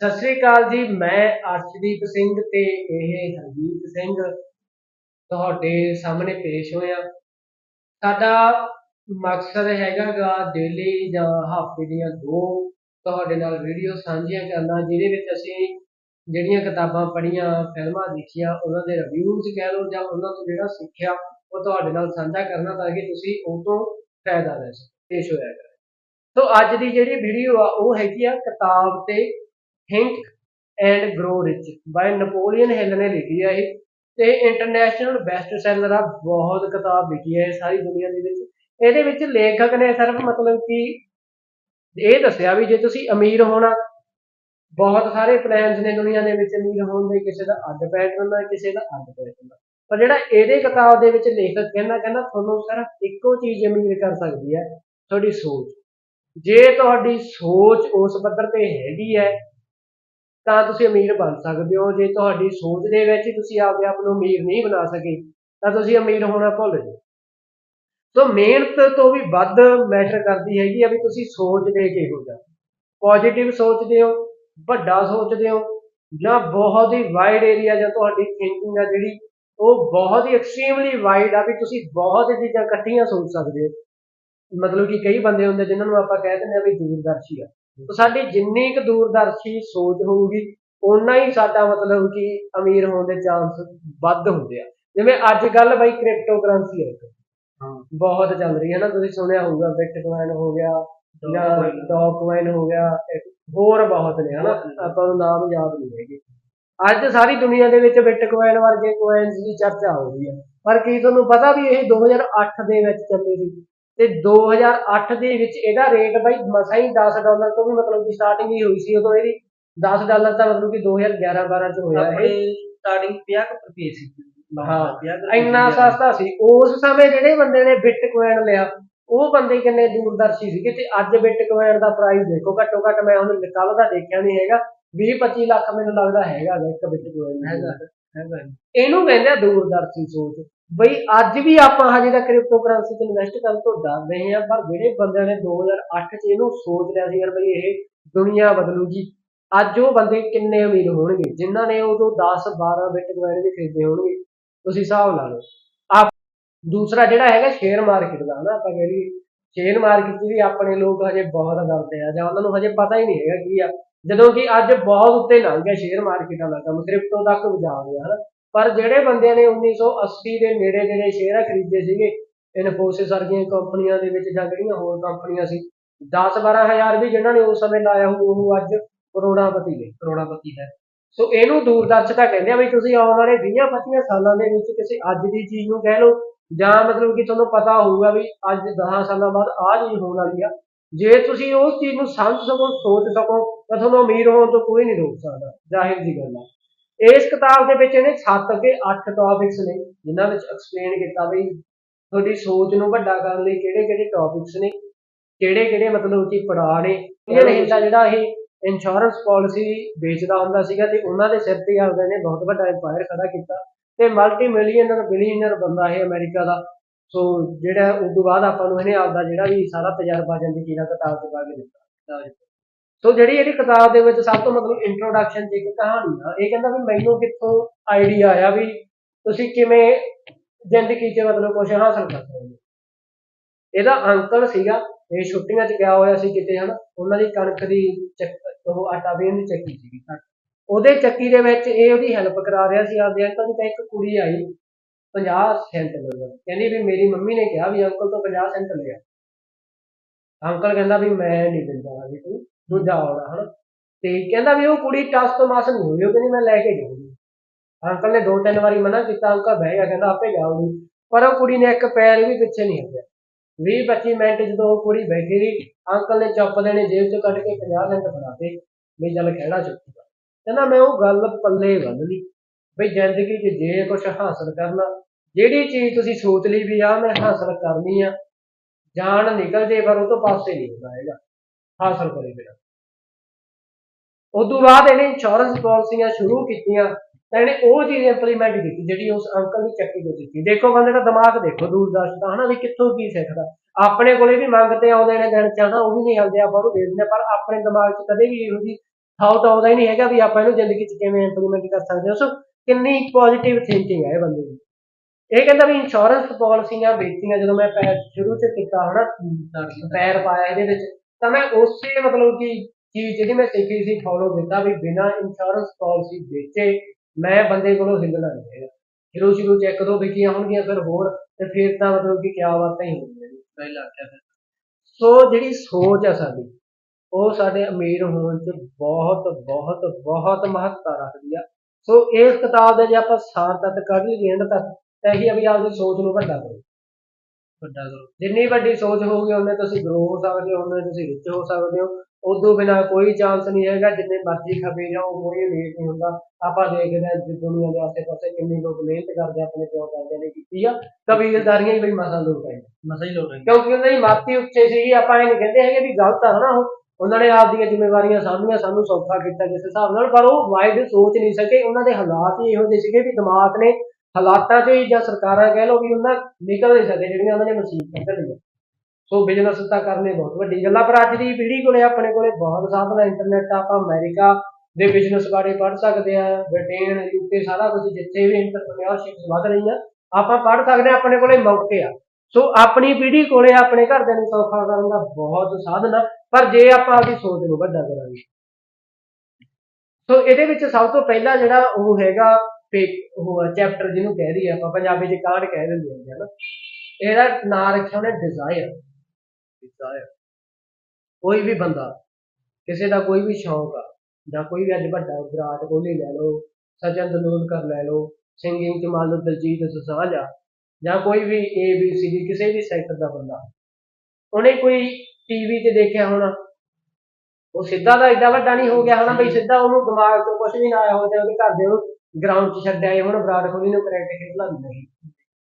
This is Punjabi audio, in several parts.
ਸਤਿ ਸ੍ਰੀ ਅਕਾਲ ਜੀ, ਮੈਂ ਅਰਸ਼ਦੀਪ ਸਿੰਘ ਤੇ ਇਹ ਹਰਜੀਤ ਸਿੰਘ ਤੁਹਾਡੇ ਸਾਹਮਣੇ ਪੇਸ਼ ਹੋਇਆ। ਸਾਡਾ ਮਕਸਦ ਹੈਗਾ ਗਾ ਡੇਲੀ ਜਾਂ ਹਫ਼ਤੇ ਦੀਆਂ ਦੋ ਤੁਹਾਡੇ ਨਾਲ ਵੀਡੀਓ ਸਾਂਝੀਆਂ ਕਰਨਾ, ਜਿਹਦੇ ਵਿੱਚ ਅਸੀਂ ਜਿਹੜੀਆਂ ਕਿਤਾਬਾਂ ਪੜ੍ਹੀਆਂ, ਫਿਲਮਾਂ ਦੇਖੀਆਂ, ਉਹਨਾਂ ਦੇ ਰਿਵਿਊਜ਼ ਕਹਿ ਲਓ ਜਾਂ ਉਹਨਾਂ ਤੋਂ ਜਿਹੜਾ ਸਿੱਖਿਆ, ਉਹ ਤੁਹਾਡੇ ਨਾਲ ਸਾਂਝਾ ਕਰਨਾ ਤਾਂ ਕਿ ਤੁਸੀਂ ਉਹ ਤੋਂ ਫਾਇਦਾ ਲੈ ਸਕੋ, ਪੇਸ਼ ਹੋਇਆ ਕਰੇ। ਸੋ ਅੱਜ ਦੀ ਜਿਹੜੀ ਵੀਡੀਓ ਆ, ਉਹ ਹੈਗੀ ਆ ਕਿਤਾਬ ਤੇ think and grow rich by Napoleon Hill ਨੇ ਲਿਖੀ ਹੈ ਇਹ, ਤੇ ਇੰਟਰਨੈਸ਼ਨਲ ਬੈਸਟ ਸੈਲਰ ਆ, ਬਹੁਤ ਕਿਤਾਬ ਲਿਖੀ ਹੈ ਸਾਰੀ ਦੁਨੀਆ ਦੇ ਵਿੱਚ। ਇਹਦੇ ਵਿੱਚ ਲੇਖਕ ਨੇ ਸਿਰਫ ਮਤਲਬ ਕਿ ਇਹ ਦੱਸਿਆ ਵੀ ਜੇ ਤੁਸੀਂ ਅਮੀਰ ਹੋਣਾ, ਬਹੁਤ ਸਾਰੇ ਪਲਾਨਸ ਨੇ ਦੁਨੀਆ ਦੇ ਵਿੱਚ ਅਮੀਰ ਹੋਣ ਦੇ, ਕਿਸੇ ਦਾ ਅੱਡ ਪੈਟਰਨ ਹੈ ਕਿਸੇ ਦਾ ਅੱਡ ਪੈਟਰਨ ਹੈ ਪਰ ਜਿਹੜਾ ਇਹਦੇ ਕਿਤਾਬ ਦੇ ਵਿੱਚ ਲੇਖਕ ਕਹਿੰਦਾ ਕਹਿੰਦਾ ਤੁਹਾਨੂੰ ਸਿਰਫ ਇੱਕੋ ਚੀਜ਼ ਅਮੀਰ ਕਰ ਸਕਦੀ ਹੈ, ਤੁਹਾਡੀ ਸੋਚ। ਜੇ ਤੁਹਾਡੀ ਸੋਚ ਉਸ ਪੱਧਰ ਤੇ ਹੈਗੀ ਹੈ ਤਾਂ ਤੁਸੀਂ ਅਮੀਰ ਬਣ ਸਕਦੇ ਹੋ। ਜੇ ਤੁਹਾਡੀ ਸੋਚ ਦੇ ਵਿੱਚ ਤੁਸੀਂ ਆਪਦੇ ਆਪ ਨੂੰ ਅਮੀਰ ਨਹੀਂ ਬਣਾ ਸਕੇ, ਤਾਂ ਤੁਸੀਂ ਅਮੀਰ ਹੋਣਾ ਭੁੱਲ ਜਾਓ। ਸੋ ਮਿਹਨਤ ਤੋਂ ਵੀ ਵੱਧ ਮੈਟਰ ਕਰਦੀ ਹੈਗੀ ਆ ਵੀ ਤੁਸੀਂ ਸੋਚਦੇ ਕਿਹੋ ਜਿਹਾ ਪੋਜ਼ਿਟਿਵ ਸੋਚਦੇ ਹੋ, ਵੱਡਾ ਸੋਚਦੇ ਹੋ, ਜਾਂ ਬਹੁਤ ਹੀ ਵਾਈਡ ਏਰੀਆ ਜਾਂ ਤੁਹਾਡੀ ਥਿੰਕਿੰਗ ਆ ਜਿਹੜੀ, ਉਹ ਬਹੁਤ ਹੀ ਐਕਸਟ੍ਰੀਮਲੀ ਵਾਈਡ ਆ ਵੀ ਤੁਸੀਂ ਬਹੁਤ ਹੀ ਚੀਜ਼ਾਂ ਇਕੱਠੀਆਂ ਸੋਚ ਸਕਦੇ ਹੋ। ਮਤਲਬ ਕਿ ਕਈ ਬੰਦੇ ਹੁੰਦੇ ਜਿਨ੍ਹਾਂ ਨੂੰ ਆਪਾਂ ਕਹਿ ਦਿੰਦੇ ਆ ਵੀ ਦੂਰਦਰਸ਼ੀ ਆ। ਤਾਂ ਸਾਡੀ ਜਿੰਨੀ ਕੁ ਦੂਰਦਰਸ਼ੀ ਸੋਚ ਹੋਊਗੀ ਓਨਾ ਹੀ ਸਾਡਾ ਮਤਲਬ ਕਿ ਅਮੀਰ ਹੋਣ ਦੇ ਚਾਂਸ ਵੱਧ ਹੁੰਦੇ ਆ। ਜਿਵੇਂ ਅੱਜ ਕੱਲ ਬਈ ਕ੍ਰਿਪਟੋ ਕਰੰਸੀ ਹੈ ਹਾਂ। ਬਹੁਤ ਚੱਲ ਰਹੀ ਹੈ ਨਾ ਤੁਸੀਂ ਸੁਣਿਆ ਹੋਊਗਾ ਬਿਟਕੋਇਨ ਹੋ ਗਿਆ ਜਾਂ। ਡੌਗਕੋਇਨ ਹੋ ਗਿਆ ਹੋਰ ਬਹੁਤ ਨੇ ਹਨਾ? ਆਪਾਂ ਨੂੰ ਨਾਮ ਯਾਦ ਨਹੀਂ ਹੈਗੇ। ਅੱਜ ਸਾਰੀ ਦੁਨੀਆ ਦੇ ਵਿੱਚ ਬਿਟਕੋਇਨ ਵਰਗੇ ਕੋਇਨਸ ਦੀ ਚਰਚਾ ਹੋ ਰਹੀ ਹੈ। ਪਰ ਕੀ ਤੁਹਾਨੂੰ ਪਤਾ ਵੀ ਇਹ 2008 ਦੇ ਵਿੱਚ ਚੱਲੇ ਸੀ? ਤੇ 2008 ਦੇ ਵਿੱਚ ਇਹਦਾ ਰੇਟ ਬਾਈ ਮਸਾਂ ਹੀ 10 ਡਾਲਰ ਤੋਂ ਵੀ ਮਤਲਬ ਕਿ ਸਟਾਰਟਿੰਗ ਹੀ ਹੋਈ ਸੀ ਉਦੋਂ ਇਹਦੀ। 10 ਡਾਲਰ ਤਾਂ ਮਤਲਬ ਕਿ 2011 12 ਚ ਹੋਇਆ ਇਹ। ਸਟਾਰਟਿੰਗ 50 ਰੁਪਏ ਸੀ। ਹਾਂ, 50 ਕੁ ਰੁਪਏ ਇੰਨਾ ਸਸਤਾ ਸੀ। ਉਸ ਸਮੇਂ ਜਿਹੜੇ ਬੰਦੇ ਨੇ ਬਿਟਕੋਇਨ ਲਿਆ ਉਹ ਬੰਦੇ ਕਿੰਨੇ ਦੂਰਦਰਸ਼ੀ ਸੀਗੇ ਤੇ ਅੱਜ ਬਿਟਕੋਇਨ ਦਾ ਪ੍ਰਾਈਸ ਦੇਖੋ ਘੱਟੋ ਘੱਟ ਮੈਂ ਹੁਣ ਕੱਲ ਦਾ ਦੇਖਿਆ ਨਹੀਂ ਹੈਗਾ। 20 25 ਲੱਖ ਮੈਨੂੰ ਲੱਗਦਾ ਹੈਗਾ ਇੱਕ ਬਿਟਕੋਇਨ ਹੈਗਾ ਇਹਨੂੰ ਕਹਿੰਦੇ ਆ ਦੂਰਦਰਸ਼ੀ ਸੋਚ। ਬਈ ਅੱਜ ਵੀ ਆਪਾਂ ਹਜੇ ਤੱਕ ਕ੍ਰਿਪਟੋ ਕਰੰਸੀ 'ਚ ਇਨਵੈਸਟ ਕਰਨ ਤੋਂ ਡਰ ਰਹੇ ਹਾਂ, ਪਰ ਜਿਹੜੇ ਬੰਦਿਆਂ ਨੇ 2008 'ਚ ਇਹਨੂੰ ਸੋਚ ਲਿਆ ਸੀ ਯਾਰ ਬਈ ਇਹ ਦੁਨੀਆ ਬਦਲੂਗੀ ਅੱਜ ਉਹ ਬੰਦੇ ਕਿੰਨੇ ਅਮੀਰ ਹੋਣਗੇ, ਜਿਨ੍ਹਾਂ ਨੇ ਉਦੋਂ 10 12 ਬਿਟਕੋਇਨ ਵੀ ਖਰੀਦੇ ਹੋਣਗੇ, ਤੁਸੀਂ ਹਿਸਾਬ ਲਾ ਲਓ। ਆ ਦੂਸਰਾ ਜਿਹੜਾ ਹੈਗਾ ਸ਼ੇਅਰ ਮਾਰਕੀਟ ਦਾ ਨਾ, ਆਪਾਂ ਕਹਿੰਦੇ ਸ਼ੇਅਰ ਮਾਰਕੀਟ 'ਚ ਵੀ ਆਪਣੇ ਲੋਕ ਹਜੇ ਬਹੁਤ ਡਰਦੇ ਆ, ਜਾਂ ਉਹਨਾਂ ਨੂੰ ਹਜੇ ਪਤਾ ਹੀ ਨਹੀਂ ਹੈਗਾ ਕੀ ਆ। ਜਦੋਂ ਕਿ ਅੱਜ ਬਹੁਤ ਉੱਤੇ ਲੰਘ ਗਿਆ ਸ਼ੇਅਰ ਮਾਰਕੀਟਾਂ ਦਾ ਕੰਮ ਕ੍ਰਿਪਟੋ ਤੱਕ ਜਾ ਗਿਆ, ਹਨਾ। ਪਰ ਜਿਹੜੇ ਬੰਦਿਆਂ ਨੇ 1980 ਦੇ ਨੇੜੇ ਜਿਹੜੇ ਸ਼ੇਅਰ ਖਰੀਦੇ ਸੀਗੇ ਇਨਫੋਸਿਸ ਵਰਗੀਆਂ ਕੰਪਨੀਆਂ ਦੇ ਵਿੱਚ ਜਾਂ ਜਿਹੜੀਆਂ ਹੋਰ ਕੰਪਨੀਆਂ ਸੀ 10 12000 ਵੀ ਜਿਨ੍ਹਾਂ ਨੇ ਉਸ ਸਮੇਂ ਲਾਇਆ ਹੋਊ, ਉਹ ਅੱਜ ਕਰੋੜਾਪਤੀ ਨੇ, ਕਰੋੜਾਪਤੀ ਹੈ। ਸੋ ਇਹਨੂੰ ਦੂਰਦਰਸ਼ਤਾ ਕਹਿੰਦੇ ਆ ਵੀ ਤੁਸੀਂ ਆਉਣ ਵਾਲੇ 20 25 ਸਾਲਾਂ ਦੇ ਵਿੱਚ ਕਿਸੇ ਅੱਜ ਦੀ ਚੀਜ਼ ਨੂੰ ਕਹਿ ਲਓ, ਜਾਂ ਮਤਲਬ ਕਿ ਤੁਹਾਨੂੰ ਪਤਾ ਹੋਊਗਾ ਵੀ ਅੱਜ 10 ਸਾਲਾਂ ਬਾਅਦ ਆਹ ਚੀਜ਼ ਹੋਣ ਵਾਲੀ ਆ। ਜੇ ਤੁਸੀਂ ਉਸ ਚੀਜ਼ ਨੂੰ ਸਮਝ ਸਕੋ, ਸੋਚ ਸਕੋ, ਤਾਂ ਤੁਹਾਨੂੰ ਅਮੀਰ ਹੋਣ ਤੋਂ ਕੋਈ ਨਹੀਂ ਰੋਕ ਸਕਦਾ। ਜ਼ਾਹਿਰ ਜੀ ਗੱਲ ਆ। ਇਸ ਕਿਤਾਬ ਦੇ ਵਿੱਚ ਇਹਨੇ 7 ਕੇ 8 ਟੌਪਿਕਸ ਨੇ ਜਿਨ੍ਹਾਂ ਵਿੱਚ ਐਕਸਪਲੇਨ ਕੀਤਾ ਵੀ ਤੁਹਾਡੀ ਸੋਚ ਨੂੰ ਵੱਡਾ ਕਰਨ ਲਈ ਕਿਹੜੇ ਕਿਹੜੇ ਟੌਪਿਕਸ ਨੇ ਕਿਹੜੇ ਕਿਹੜੇ ਮਤਲਬ ਕਿ ਪੜਾਅ ਨੇ। ਇਹ ਹਿੱਸਾ ਜਿਹੜਾ ਇਹ ਇੰਸ਼ੋਰੈਂਸ ਪਾਲਿਸੀ ਵੇਚਦਾ ਹੁੰਦਾ ਸੀਗਾ ਤੇ ਉਹਨਾਂ ਦੇ ਸਿਰ ਤੇ ਆਪਦੇ ਨੇ ਬਹੁਤ ਵੱਡਾ ਐਮਪਾਇਰ ਖੜਾ ਕੀਤਾ ਤੇ ਮਲਟੀ ਮਿਲੀਅਨਰ ਬਿਲੀਅਨਰ ਬੰਦਾ ਇਹ ਅਮਰੀਕਾ ਦਾ। ਸੋ ਜਿਹੜਾ ਉਸ ਤੋਂ ਬਾਅਦ ਆਪਾਂ ਨੂੰ ਇਹਨੇ ਆਪਦਾ ਜਿਹੜਾ ਵੀ ਸਾਰਾ ਤਜਰਬਾ ਜ਼ਿੰਦਗੀ ਦਾ ਕਿਤਾਬ ਪਾ ਕੇ ਦਿੱਤਾ। ਸੋ ਜਿਹੜੀ ਇਹਦੀ ਕਿਤਾਬ ਦੇ ਵਿੱਚ ਸਭ ਤੋਂ ਮਤਲਬ ਇੰਟਰੋਡਕਸ਼ਨ ਦੀ ਇੱਕ ਕਹਾਣੀ ਆ, ਇਹ ਕਹਿੰਦਾ ਵੀ ਮੈਨੂੰ ਕਿੱਥੋਂ ਆਈਡੀਆ ਆਇਆ ਵੀ ਤੁਸੀਂ ਕਿਵੇਂ ਜ਼ਿੰਦਗੀ 'ਚ ਮਤਲਬ ਕੁਝ ਹਾਸਲ ਕਰ ਸਕਦੇ ਇਹਦਾ ਅੰਕਲ ਸੀਗਾ, ਇਹ ਛੁੱਟੀਆਂ 'ਚ ਗਿਆ ਹੋਇਆ ਸੀ ਕਿਤੇ, ਹਨ? ਉਹਨਾਂ ਦੀ ਕਣਕ ਦੀ ਚੱਕ, ਉਹ ਆਟਾ ਬੀਨ ਦੀ ਚੱਕੀ ਸੀਗੀ ਉਹਦੇ ਚੱਕੀ ਦੇ ਵਿੱਚ ਇਹ ਉਹਦੀ ਹੈਲਪ ਕਰਾ ਰਿਹਾ ਸੀ ਆਪਦੇ ਅੰਕਲ ਦੀ, ਤਾਂ ਇੱਕ ਕੁੜੀ ਆਈ 50 ਸੈਂਟ ਮੰਗਣ ਕਹਿੰਦੀ ਵੀ ਮੇਰੀ ਮੰਮੀ ਨੇ ਕਿਹਾ ਵੀ ਅੰਕਲ ਤੋਂ 50 ਸੈਂਟ ਲਿਆ। ਅੰਕਲ ਕਹਿੰਦਾ ਵੀ ਮੈਂ ਨਹੀਂ ਦਿੰਦਾ ਵੀ ਤੂੰ ਦੂਜਾ ਆਉਣਾ ਹਨਾ? ਤੇ ਕਹਿੰਦਾ ਵੀ ਉਹ ਕੁੜੀ ਟਸ ਤੋਂ ਮਸ ਨਹੀਂ ਹੋਈ, ਉਹ ਕਹਿੰਦੀ ਮੈਂ ਲੈ ਕੇ ਜਾਊਂਗੀ। ਅੰਕਲ ਨੇ ਦੋ ਤਿੰਨ ਵਾਰੀ ਮਨਾ ਕੀਤਾ, ਅੰਕਲ ਬਹਿ ਗਿਆ, ਕਹਿੰਦਾ ਆਪੇ ਜਾਊਂਗੀ। ਪਰ ਉਹ ਕੁੜੀ ਨੇ ਇੱਕ ਪੈਰ ਵੀ ਪਿੱਛੇ ਨਹੀਂ ਹਟਿਆ। 20 25 ਮਿੰਟ ਜਦੋਂ ਉਹ ਕੁੜੀ ਬੈਠੀ ਰਹੀ ਅੰਕਲ ਨੇ ਚੱਪ ਦੇਣੇ ਜੇਬ ਚੋਂ ਕੱਢ ਕੇ 50 ਸੈਂਟ ਫੜਾਤੇ ਵੀ ਚੱਲ ਖਹਿੜਾ ਚੁੱਕੂਗਾ ਕਹਿੰਦਾ ਮੈਂ ਉਹ ਗੱਲ ਪੱਲੇ ਬੰਨ ਲਈ ਵੀ ਜ਼ਿੰਦਗੀ 'ਚ ਜੇ ਕੁਝ ਹਾਸਲ ਕਰਨਾ, ਜਿਹੜੀ ਚੀਜ਼ ਤੁਸੀਂ ਸੋਚ ਲਈ ਵੀ ਆ ਮੈਂ ਹਾਸਲ ਕਰਨੀ ਆ, ਜਾਨ ਨਿਕਲ ਜੇ ਪਰ ਉਹ ਤੋਂ ਪਾਸੇ ਨਹੀਂ ਹੁੰਦਾ ਹੈਗਾ। ਹਾਸਲ ਕਰੇ ਬਿਨਾ ਉਦੋਂ ਬਾਅਦ ਇਹਨੇ ਇੰਸ਼ੋਰੈਂਸ ਪਾਲਿਸੀਆਂ ਸ਼ੁਰੂ ਕੀਤੀਆਂ ਤਾਂ ਇਹਨੇ ਉਹ ਚੀਜ਼ ਇੰਪਲੀਮੈਂਟ ਕੀਤੀ ਜਿਹੜੀ ਉਸ ਅੰਕਲ ਦੀ ਚੱਕੀ ਤੋਂ ਸਿੱਖੀ ਦੇਖੋ ਬੰਦੇ ਦਾ ਦਿਮਾਗ ਦੇਖੋ ਦੂਰਦਰਸ਼ ਦਾ ਹਨਾ ਵੀ ਕਿੱਥੋਂ ਕੀ ਸਿੱਖਦਾ। ਆਪਣੇ ਕੋਲੇ ਵੀ ਮੰਗ ਆਉਂਦੇ ਨੇ ਦਿਨ ਚ ਉਹ ਵੀ ਨਹੀਂ ਹਲਦੇ ਆਪਾਂ ਉਹਨੂੰ ਦੇ ਦਿੰਦੇ ਹਾਂ, ਪਰ ਆਪਣੇ ਦਿਮਾਗ 'ਚ ਕਦੇ ਵੀ ਇਹੋ ਜਿਹੀ ਥਾਟ ਆਉਂਦਾ ਹੀ ਨਹੀਂ ਹੈਗਾ ਵੀ ਆਪਾਂ ਇਹਨੂੰ ਜ਼ਿੰਦਗੀ 'ਚ ਕਿਵੇਂ ਇੰਪਲੀਮੈਂਟ ਕਰ ਸਕਦੇ ਹਾਂ। ਸੋ ਕਿੰਨੀ ਪੋਜ਼ਿਟਿਵ ਥਿੰਕਿੰਗ ਹੈ ਇਹ ਬੰਦੇ ਦੀ। ਇਹ ਕਹਿੰਦਾ ਵੀ ਇੰਸ਼ੋਰੈਂਸ ਪਾਲਿਸੀਆਂ ਵੇਚੀਆਂ ਜਦੋਂ ਮੈਂ ਪੈਰ ਸ਼ੁਰੂ 'ਚ ਕੀਤਾ ਹਨਾ ਪੈਰ ਪਾਇਆ ਇਹਦੇ ਵਿੱਚ ਤਾਂ ਮੈਂ ਉਸੇ ਮਤਲਬ ਕਿ ਚੀਜ਼ ਜਿਹੜੀ ਮੈਂ ਸਿੱਖੀ ਸੀ ਫੋਲੋ ਕੀਤਾ ਵੀ ਬਿਨਾਂ ਇੰਸ਼ੋਰੈਂਸ ਪਾਲਿਸੀ ਵੇਚੇ ਮੈਂ ਬੰਦੇ ਕੋਲੋਂ ਹਿੱਲਣਾ ਨਹੀਂ ਹੈਗਾ ਸ਼ੁਰੂ ਸ਼ੁਰੂ 'ਚ ਇੱਕ ਦੋ ਵਿਕੀਆਂ ਹੋਣਗੀਆਂ ਫਿਰ ਹੋਰ ਤੇ ਫਿਰ ਤਾਂ ਮਤਲਬ ਕਿ ਕਿਆ ਬਾਤਾਂ ਹੀ। ਹੋਣਗੀਆਂ ਜੀ। ਪਹਿਲਾਂ ਕਿਆ ਫਿਰ। ਸੋ ਜਿਹੜੀ ਸੋਚ ਹੈ ਸਾਡੀ ਉਹ ਸਾਡੇ ਅਮੀਰ ਹੋਣ 'ਚ ਬਹੁਤ ਬਹੁਤ ਬਹੁਤ ਮਹੱਤਤਾ ਰੱਖਦੀ ਆ। ਸੋ ਇਸ ਕਿਤਾਬ ਦੇ ਜੇ ਆਪਾਂ ਸਾਰ ਤੱਕ ਕੱਢ ਲਈਏ ਤੱਕ ਤਾਂ ਇਹੀ ਆ ਵੀ ਆਪਦੀ ਸੋਚ ਨੂੰ ਵੱਡਾ ਕਰੋ। ਵੱਡਾ ਕਰੋ ਜਿੰਨੀ ਵੱਡੀ ਸੋਚ ਹੋਊਗੀ ਉਹਨੇ ਤੁਸੀਂ ਗਰੋ ਹੋ ਸਕਦੇ ਹੋ ਉਹਨੇ ਤੁਸੀਂ ਰਿਚ ਹੋ ਸਕਦੇ ਹੋ। ਉਦੋਂ ਬਿਨਾ ਕੋਈ ਚਾਂਸ ਨਹੀਂ ਹੈਗਾ ਜਿੰਨੇ ਮਰਜ਼ੀ ਖਪੇ ਜਾਓ ਕੋਈ ਉਮੀਦ ਨਹੀਂ ਹੁੰਦਾ। ਆਪਾਂ ਦੇਖਦੇ ਹਾਂ ਜਿ- ਦੁਨੀਆ ਦੇ ਆਸੇ-ਪਾਸੇ ਕਿੰਨੇ ਲੋਕ ਮਿਹਨਤ ਕਰਦੇ ਆ, ਆਪਣੇ ਪਿਓ ਦਾਦਿਆਂ ਨੇ ਕੀਤੀ ਆ। ਕਬੀਲਦਾਰੀਆਂ ਹੀ ਬਈ ਮਸਾਂ ਲੋਕ ਆਏ ਮਸਾ ਹੀ ਲੋਟ ਹੈ ਕਿਉਂਕਿ ਉਹਨਾਂ ਦੀ ਮਾਤੀ ਉੱਚੇ ਸੀ ਆਪਾਂ ਇਹ ਨਹੀਂ ਕਹਿੰਦੇ ਹੈਗੇ ਵੀ ਗਲਤ ਆ ਉਹ। ਉਹਨਾਂ ਨੇ ਆਪਦੀਆਂ ਜ਼ਿੰਮੇਵਾਰੀਆਂ ਸਾਂਭੀਆਂ ਸਾਨੂੰ ਸੌਖਾ ਕੀਤਾ ਜਿਸ ਹਿਸਾਬ ਨਾਲ ਪਰ ਉਹ ਵਾਈਡ ਸੋਚ ਨਹੀਂ ਸਕੇ। ਉਹਨਾਂ ਦੇ ਹਾਲਾਤ ਹੀ ਇਹੋ ਜਿਹੇ ਸੀਗੇ ਵੀ ਦਿਮਾਗ ਨੇ ਹਾਲਾਤਾਂ 'ਚ ਹੀ ਜਾਂ ਸਰਕਾਰਾਂ ਕਹਿ ਲਓ ਵੀ ਉਹਨਾਂ ਨਿਕਲ ਨਹੀਂ ਸਕਦੇ ਜਿਹੜੀਆਂ ਉਹਨਾਂ ਨੇ ਮੁਸੀਬਤਾਂ ਝੱਲੀਆਂ ਸੋ ਬਿਜ਼ਨਸ ਤਾਂ ਕਰਨੇ ਬਹੁਤ ਵੱਡੀ ਗੱਲ ਆ, ਪਰ ਅੱਜ ਦੀ ਪੀੜ੍ਹੀ ਕੋਲੇ, ਆਪਣੇ ਕੋਲੇ ਬਹੁਤ ਸਾਧਨ ਆ ਇੰਟਰਨੈਟ ਆਪਾਂ ਅਮਰੀਕਾ ਦੇ ਬਿਜ਼ਨਸ ਬਾਰੇ ਪੜ੍ਹ ਸਕਦੇ ਆ, ਬ੍ਰਿਟੇਨ ਯੂਕੇ ਸਾਰਾ ਕੁਝ ਜਿੱਥੇ ਵੀ ਇੰਟਰਪ੍ਰੀਨਿਓਰਸ਼ਿਪ ਵਧ ਰਹੀ ਆ, ਆਪਾਂ ਪੜ੍ਹ ਸਕਦੇ ਆ, ਆਪਣੇ ਕੋਲੇ ਮੌਕੇ ਆ। ਸੋ ਆਪਣੀ ਪੀੜ੍ਹੀ ਕੋਲੇ, ਆਪਣੇ ਘਰਦਿਆਂ ਨੂੰ ਸੌਖਾ ਕਰਨ ਦਾ ਬਹੁਤ ਸਾਧਨ ਆ, ਪਰ ਜੇ ਆਪਾਂ ਆਪਣੀ ਸੋਚ ਨੂੰ ਵੱਡਾ ਕਰਾਂਗੇ। ਸੋ ਇਹਦੇ ਵਿੱਚ ਸਭ ਤੋਂ ਪਹਿਲਾ ਜਿਹੜਾ ਉਹ ਹੈਗਾ ਫੇਕ ਉਹ ਚੈਪਟਰ ਜਿਹਨੂੰ ਕਹਿ ਦਈਏ ਆਪਾਂ, ਪੰਜਾਬੀ ਚ ਕਾਂਡ ਕਹਿ ਦਿੰਦੇ ਹੁੰਦੇ ਆ ਇਹਦਾ ਨਾਂ ਰੱਖਿਆ ਉਹਨੇ ਡਿਜ਼ਾਇਰ ਡਿਜ਼ਾਇਰ ਕੋਈ ਵੀ ਬੰਦਾ, ਕਿਸੇ ਦਾ ਕੋਈ ਵੀ ਸ਼ੌਂਕ ਆ, ਜਾਂ ਕੋਈ ਵੀ ਅੱਜ ਵੱਡਾ ਵਿਰਾਟ ਕੋਹਲੀ ਲੈ ਲਓ, ਸਚਿਨ ਤੰਦੂਲਕਰ ਲੈ ਲਓ, ਸਿੰਗਿੰਗ ਚ ਮੰਨ ਲਓ ਦਲਜੀਤ ਦੋਸਾਂਝ ਜਾਂ ਕੋਈ ਵੀ ਏ ਬੀ ਸੀ ਡੀ ਕਿਸੇ ਵੀ ਸੈਕਟਰ ਦਾ ਬੰਦਾ। ਉਹਨੇ ਕੋਈ ਟੀਵੀ ਤੇ ਦੇਖਿਆ ਹੋਣਾ? ਉਹ ਸਿੱਧਾ ਦਾ ਏਡਾ ਵੱਡਾ ਨਹੀਂ ਹੋ ਗਿਆ ਹੋਣਾ, ਬਈ ਸਿੱਧਾ ਉਹਨੂੰ ਦਿਮਾਗ ਤੋਂ ਕੁਝ ਵੀ ਨਾ ਆਇਆ ਹੋ ਤੇ ਉਹਦੇ ਘਰ ਦੇ ਉਹਨੂੰ ਗਰਾਊਂਡ 'ਚ ਛੱਡ ਆਏ ਹੁਣ ਵਿਰਾਟ ਕੋਹਲੀ ਨੂੰ ਕ੍ਰਿਕਟ ਖੇਡਣਾ ਨਹੀਂ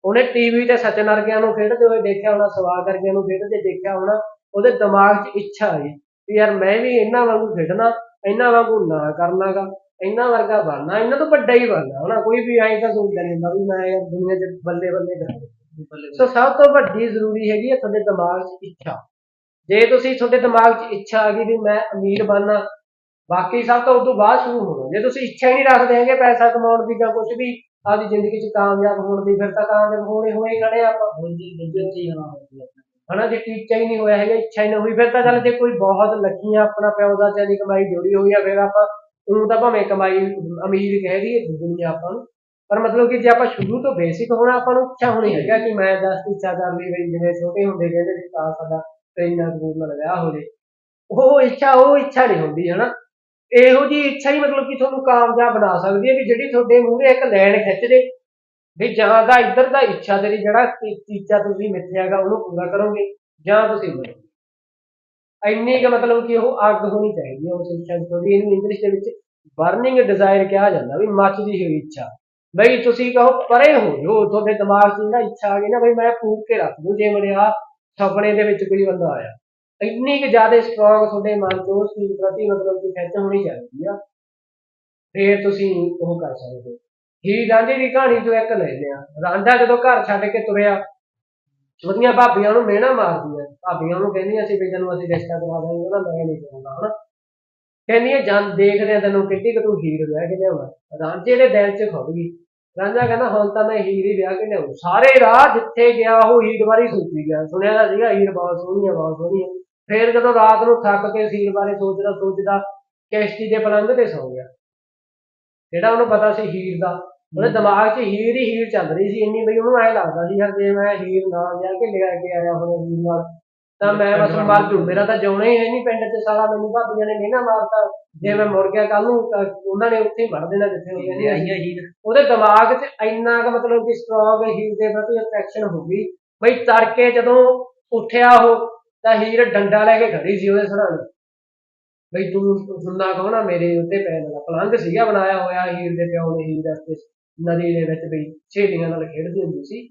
ਉਹਨੇ ਟੀਵੀ ਤੇ ਸਚਿਨ ਵਰਗਿਆਂ ਨੂੰ ਖੇਡਦੇ ਹੋਏ ਦੇਖਿਆ ਹੋਣਾ ਸਵਾਗ ਵਰਗਿਆਂ ਨੂੰ ਖੇਡਦੇ ਦੇਖਿਆ ਹੋਣਾ, ਉਹਦੇ ਦਿਮਾਗ 'ਚ ਇੱਛਾ ਆਈ ਵੀ ਯਾਰ ਮੈਂ ਵੀ ਇਹਨਾਂ ਵਾਂਗੂ ਖੇਡਣਾ, ਇਹਨਾਂ ਵਾਂਗੂ ਨਾ ਕਰਨਾਗਾ ਇਹਨਾਂ ਵਰਗਾ ਬਣਨਾ, ਇਹਨਾਂ ਤੋਂ ਵੱਡਾ ਹੀ ਬਣਨਾ, ਹਨਾ, ਕੋਈ ਵੀ ਐਂ ਤਾਂ ਸੋਚਦਾ ਨਹੀਂ ਹੁੰਦਾ ਵੀ ਮੈਂ ਯਾਰ ਦੁਨੀਆ 'ਚ ਬੱਲੇ ਬੱਲੇ ਕਰਾਂ। ਸੋ ਸਭ ਤੋਂ ਵੱਡੀ ਜ਼ਰੂਰੀ ਹੈਗੀ ਹੈ ਤੁਹਾਡੇ ਦਿਮਾਗ 'ਚ ਇੱਛਾ। ਜੇ ਤੁਸੀਂ ਤੁਹਾਡੇ ਦਿਮਾਗ 'ਚ ਇੱਛਾ ਆ ਗਈ ਵੀ ਮੈਂ ਅਮੀਰ ਬਣਨਾ ਬਾਕੀ ਸਭ ਤੋਂ ਉਦੋਂ ਬਾਅਦ ਸ਼ੁਰੂ ਹੋਣਾ ਜੇ ਤੁਸੀਂ ਇੱਛਾ ਹੀ ਨਹੀਂ ਰੱਖਦੇ ਹੈਗੇ ਪੈਸਾ ਕਮਾਉਣ ਦੀ ਜਾਂ ਕੁਝ ਵੀ ਆਪਦੀ ਜ਼ਿੰਦਗੀ 'ਚ ਕਾਮਯਾਬ ਹੋਣ ਦੀ ਫਿਰ ਤਾਂ ਕਾਮਯਾਬ ਹੋਣੇ ਹੋਏ ਖੜੇ ਆਪਾਂ। ਦੂਜੇ ਚੀਜ਼ ਨਾ ਹੁੰਦੀ ਆਪਣੇ ਹਨਾ ਜੇ ਟੀਚਾ ਹੀ ਨਹੀਂ ਹੋਇਆ ਹੈਗਾ ਇੱਛਾ ਹੀ ਨਹੀਂ ਹੋਈ ਫਿਰ ਤਾਂ ਚੱਲ ਜੇ ਕੋਈ ਬਹੁਤ ਲੱਖੀਆਂ ਆਪਣਾ ਪਿਓ ਦਾਦਿਆਂ ਦੀ ਕਮਾਈ ਜੋੜੀ ਹੋਈ ਆ ਫਿਰ ਆਪਾਂ ਉਹਨੂੰ ਤਾਂ ਭਾਵੇਂ ਕਮਾਈ ਅਮੀਰ ਕਹਿ ਦਈਏ ਦੁਨੀਆ ਆਪਾਂ ਨੂੰ। ਪਰ ਮਤਲਬ ਕਿ ਜੇ ਆਪਾਂ ਸ਼ੁਰੂ ਤੋਂ ਬੇਸਿਕ ਹੋਣਾ ਆਪਾਂ ਨੂੰ ਇੱਛਾ ਹੋਣੀ ਹੈਗਾ ਕਿ ਮੈਂ ਦਸ ਇੱਛਾ ਕਰ ਲਈ ਬਈ ਜਿਵੇਂ ਛੋਟੇ ਹੁੰਦੇ ਕਹਿੰਦੇ ਸੀ ਤਾਂ ਸਾਡਾ ਟ੍ਰੇਨਾਂ ਸਕੂਲ ਨਾਲ ਵਿਆਹ ਹੋ ਜੇ ਉਹ ਇੱਛਾ ਉਹ ਇੱਛਾ ਨਹੀਂ ਹੁੰਦੀ ਹਨਾ। ਇਹੋ ਜੀ ਇੱਛਾ ਹੀ ਮਤਲਬ ਕਿ ਤੁਹਾਨੂੰ ਕਾਮਯਾਬ ਬਣਾ ਸਕਦੀ ਹੈ ਵੀ ਜਿਹੜੀ ਤੁਹਾਡੇ ਮੂਹਰੇ ਇੱਕ ਲਾਈਨ ਖਿੱਚ ਦੇ ਵੀ ਜਾਂ ਤਾਂ ਇੱਧਰ ਦਾ ਇੱਛਾ ਤੇਰੀ ਜਿਹੜਾ ਟੀ- ਟੀਚਾ ਤੁਸੀਂ ਮਿੱਥਿਆਗਾ ਉਹਨੂੰ ਪੂਰਾ ਕਰੋਗੇ, ਜਾਂ ਤੁਸੀਂ ਮਰੋਗੇ ਇੰਨੀ ਕੁ ਮਤਲਬ ਕਿ ਉਹ ਅੱਗ ਹੋਣੀ ਚਾਹੀਦੀ ਹੈ ਉਸ ਇੱਛਾ ਦੀ ਤੁਹਾਡੀ ਇਹਨੂੰ ਇੰਗਲਿਸ਼ ਦੇ ਵਿੱਚ ਬਰਨਿੰਗ ਡਿਜ਼ਾਇਰ ਕਿਹਾ ਜਾਂਦਾ ਵੀ ਮੱਚਦੀ ਹੋਈ ਇੱਛਾ। ਬਈ ਤੁਸੀਂ ਕਹੋ, ਪਰੇ ਹੋ ਜੋ ਤੁਹਾਡੇ ਦਿਮਾਗ 'ਚ ਜਿਹੜਾ ਇੱਛਾ ਆ ਗਈ ਨਾ, ਬਈ ਮੈਂ ਫੂਕ ਕੇ ਰੱਖ ਦੂੰ, ਜੇ ਮੇਰੇ ਆ ਸੁਪਨੇ ਦੇ ਵਿੱਚ ਕੋਈ ਬੰਦਾ ਆਇਆ। ਇੰਨੀ ਕੁ ਜ਼ਿਆਦਾ ਸਟਰੋਂਗ ਤੁਹਾਡੇ ਮਨ 'ਚ ਉਸ ਚੀਜ਼ ਪ੍ਰਤੀ ਮਤਲਬ ਕਿ ਖਿੱਚ ਹੋਣੀ ਚਾਹੀਦੀ ਆ, ਫੇਰ ਤੁਸੀਂ ਉਹ ਕਰ ਸਕਦੇ ਹੋ। ਹੀਰ ਰਾਂਝੇ ਦੀ ਕਹਾਣੀ ਚੋਂ ਇੱਕ ਲੈ ਲਿਆ। ਰਾਂਝਾ ਜਦੋਂ ਘਰ ਛੱਡ ਕੇ ਤੁਰਿਆ, ਉਹਦੀਆਂ ਭਾਬੀਆਂ ਨੂੰ ਮਿਹਣਾ ਮਾਰਦੀਆਂ ਭਾਬੀਆਂ ਨੂੰ ਕਹਿੰਦੀਆਂ ਸੀ ਵੀ ਤੈਨੂੰ ਅਸੀਂ ਰਿਸ਼ਤਾ ਕਰਾ ਦਾਂਗੇ, ਉਹਦਾ ਮੈਂ ਨਹੀਂ ਕਰਾਉਂਦਾ, ਹਨਾ? ਕਹਿੰਦੀਆਂ ਜਨ, ਦੇਖਦੇ ਆ ਤੈਨੂੰ ਕਿੱਡੀ ਕਿ ਤੂੰ ਹੀਰ ਵਿਆਹ ਕੇ ਲਿਆਉਣਾ। ਰਾਂਝੇ ਦੇ ਦਿਲ 'ਚ ਖੁੱਭ ਗਈ। ਰਾਂਝਾ ਕਹਿੰਦਾ, ਹੁਣ ਤਾਂ ਮੈਂ ਹੀਰ ਹੀ ਵਿਆਹ ਕੇ ਲਿਆਉਂ ਸਾਰੇ ਰਾਹ ਜਿੱਥੇ ਗਿਆ, ਉਹ ਹੀਰ ਬਾਰੇ ਸੋਚੀ ਗਿਆ। ਸੁਣਿਆ ਤਾਂ ਸੀਗਾ, ਹੀਰ ਬਹੁਤ ਸੋਹਣੀ ਆ, ਬਹੁਤ ਸੋਹਣੀ ਆ। ਫੇਰ ਜਦੋਂ ਰਾਤ ਨੂੰ ਥੱਕ ਕੇ ਹੀਰ ਬਾਰੇ ਸੋਚਦਾ ਸੋਚਦਾ ਕਿਸ਼ਤੀ ਦੇ ਪਲੰਘ ਤੇ ਸੌ ਗਿਆ। ਜਿਹੜਾ ਉਹਨੂੰ ਪਤਾ ਸੀ ਹੀਰ ਦਾ ਉਹਦੇ ਦਿਮਾਗ 'ਚ ਹੀਰ ਹੀ ਹੀਰ ਚੱਲ ਰਹੀ ਸੀ ਇੰਨੀ ਬਈ ਉਹਨੂੰ ਐ ਲੱਗਦਾ ਸੀ ਯਾਰ ਜੇ ਮੈਂ ਹੀਰ ਨਾਲ ਜਾ ਕੇ ਲਿਆ ਕੇ ਆਇਆ ਹੁਣ ਹੀਰ ਨਾਲ। ਤਾਂ ਮੈਂ ਬਸ ਮਰ ਜੂ ਮੇਰਾ ਤਾਂ ਜਿਉਣਾ ਹੀ ਹੈ ਨਹੀਂ ਪਿੰਡ 'ਚ ਸਾਲਾ ਮੈਨੂੰ ਭਾਬੀਆਂ ਨੇ ਮਿਹਣਾ ਮਾਰਤਾ। ਜੇ ਮੈਂ ਮੁੜ ਗਿਆ ਕੱਲ ਨੂੰ ਉਹਨਾਂ ਨੇ ਉੱਥੇ ਹੀ ਵੜ ਦੇਣਾ ਜਿੱਥੇ ਉਹ ਕਹਿੰਦੇ ਆ। ਆਈਆਂ ਹੀਰ। ਉਹਦੇ ਦਿਮਾਗ 'ਚ ਇੰਨਾ ਕੁ ਮਤਲਬ ਕਿ ਸਟਰੋਂਗ ਹੀਰ ਦੇ ਪ੍ਰਤੀ ਅਟਰੈਕਸ਼ਨ ਹੋ ਗਈ। ਬਈ ਤੜਕੇ ਜਦੋਂ ਉੱਠਿਆ ਉਹ ਤਾਂ ਹੀਰ ਡੰਡਾ ਲੈ ਕੇ ਖੜੀ ਸੀ ਉਹਦੇ ਸਰਾਣੇ ਬਈ ਤੂੰ ਸੁਣਨਾ ਕਹੋ ਨਾ ਮੇਰੇ ਉੱਤੇ ਪੈਣ ਵਾਲਾ ਪਲੰਘ ਸੀਗਾ ਬਣਾਇਆ ਹੋਇਆ ਹੀਰ ਦੇ ਪਿਓ ਨੇ ਹੀਰ ਵਾਸਤੇ ਨਦੀ ਦੇ ਵਿੱਚ ਬਈ ਛੇੜੀਆਂ ਨਾਲ ਖੇਡਦੀ ਹੁੰਦੀ ਸੀ।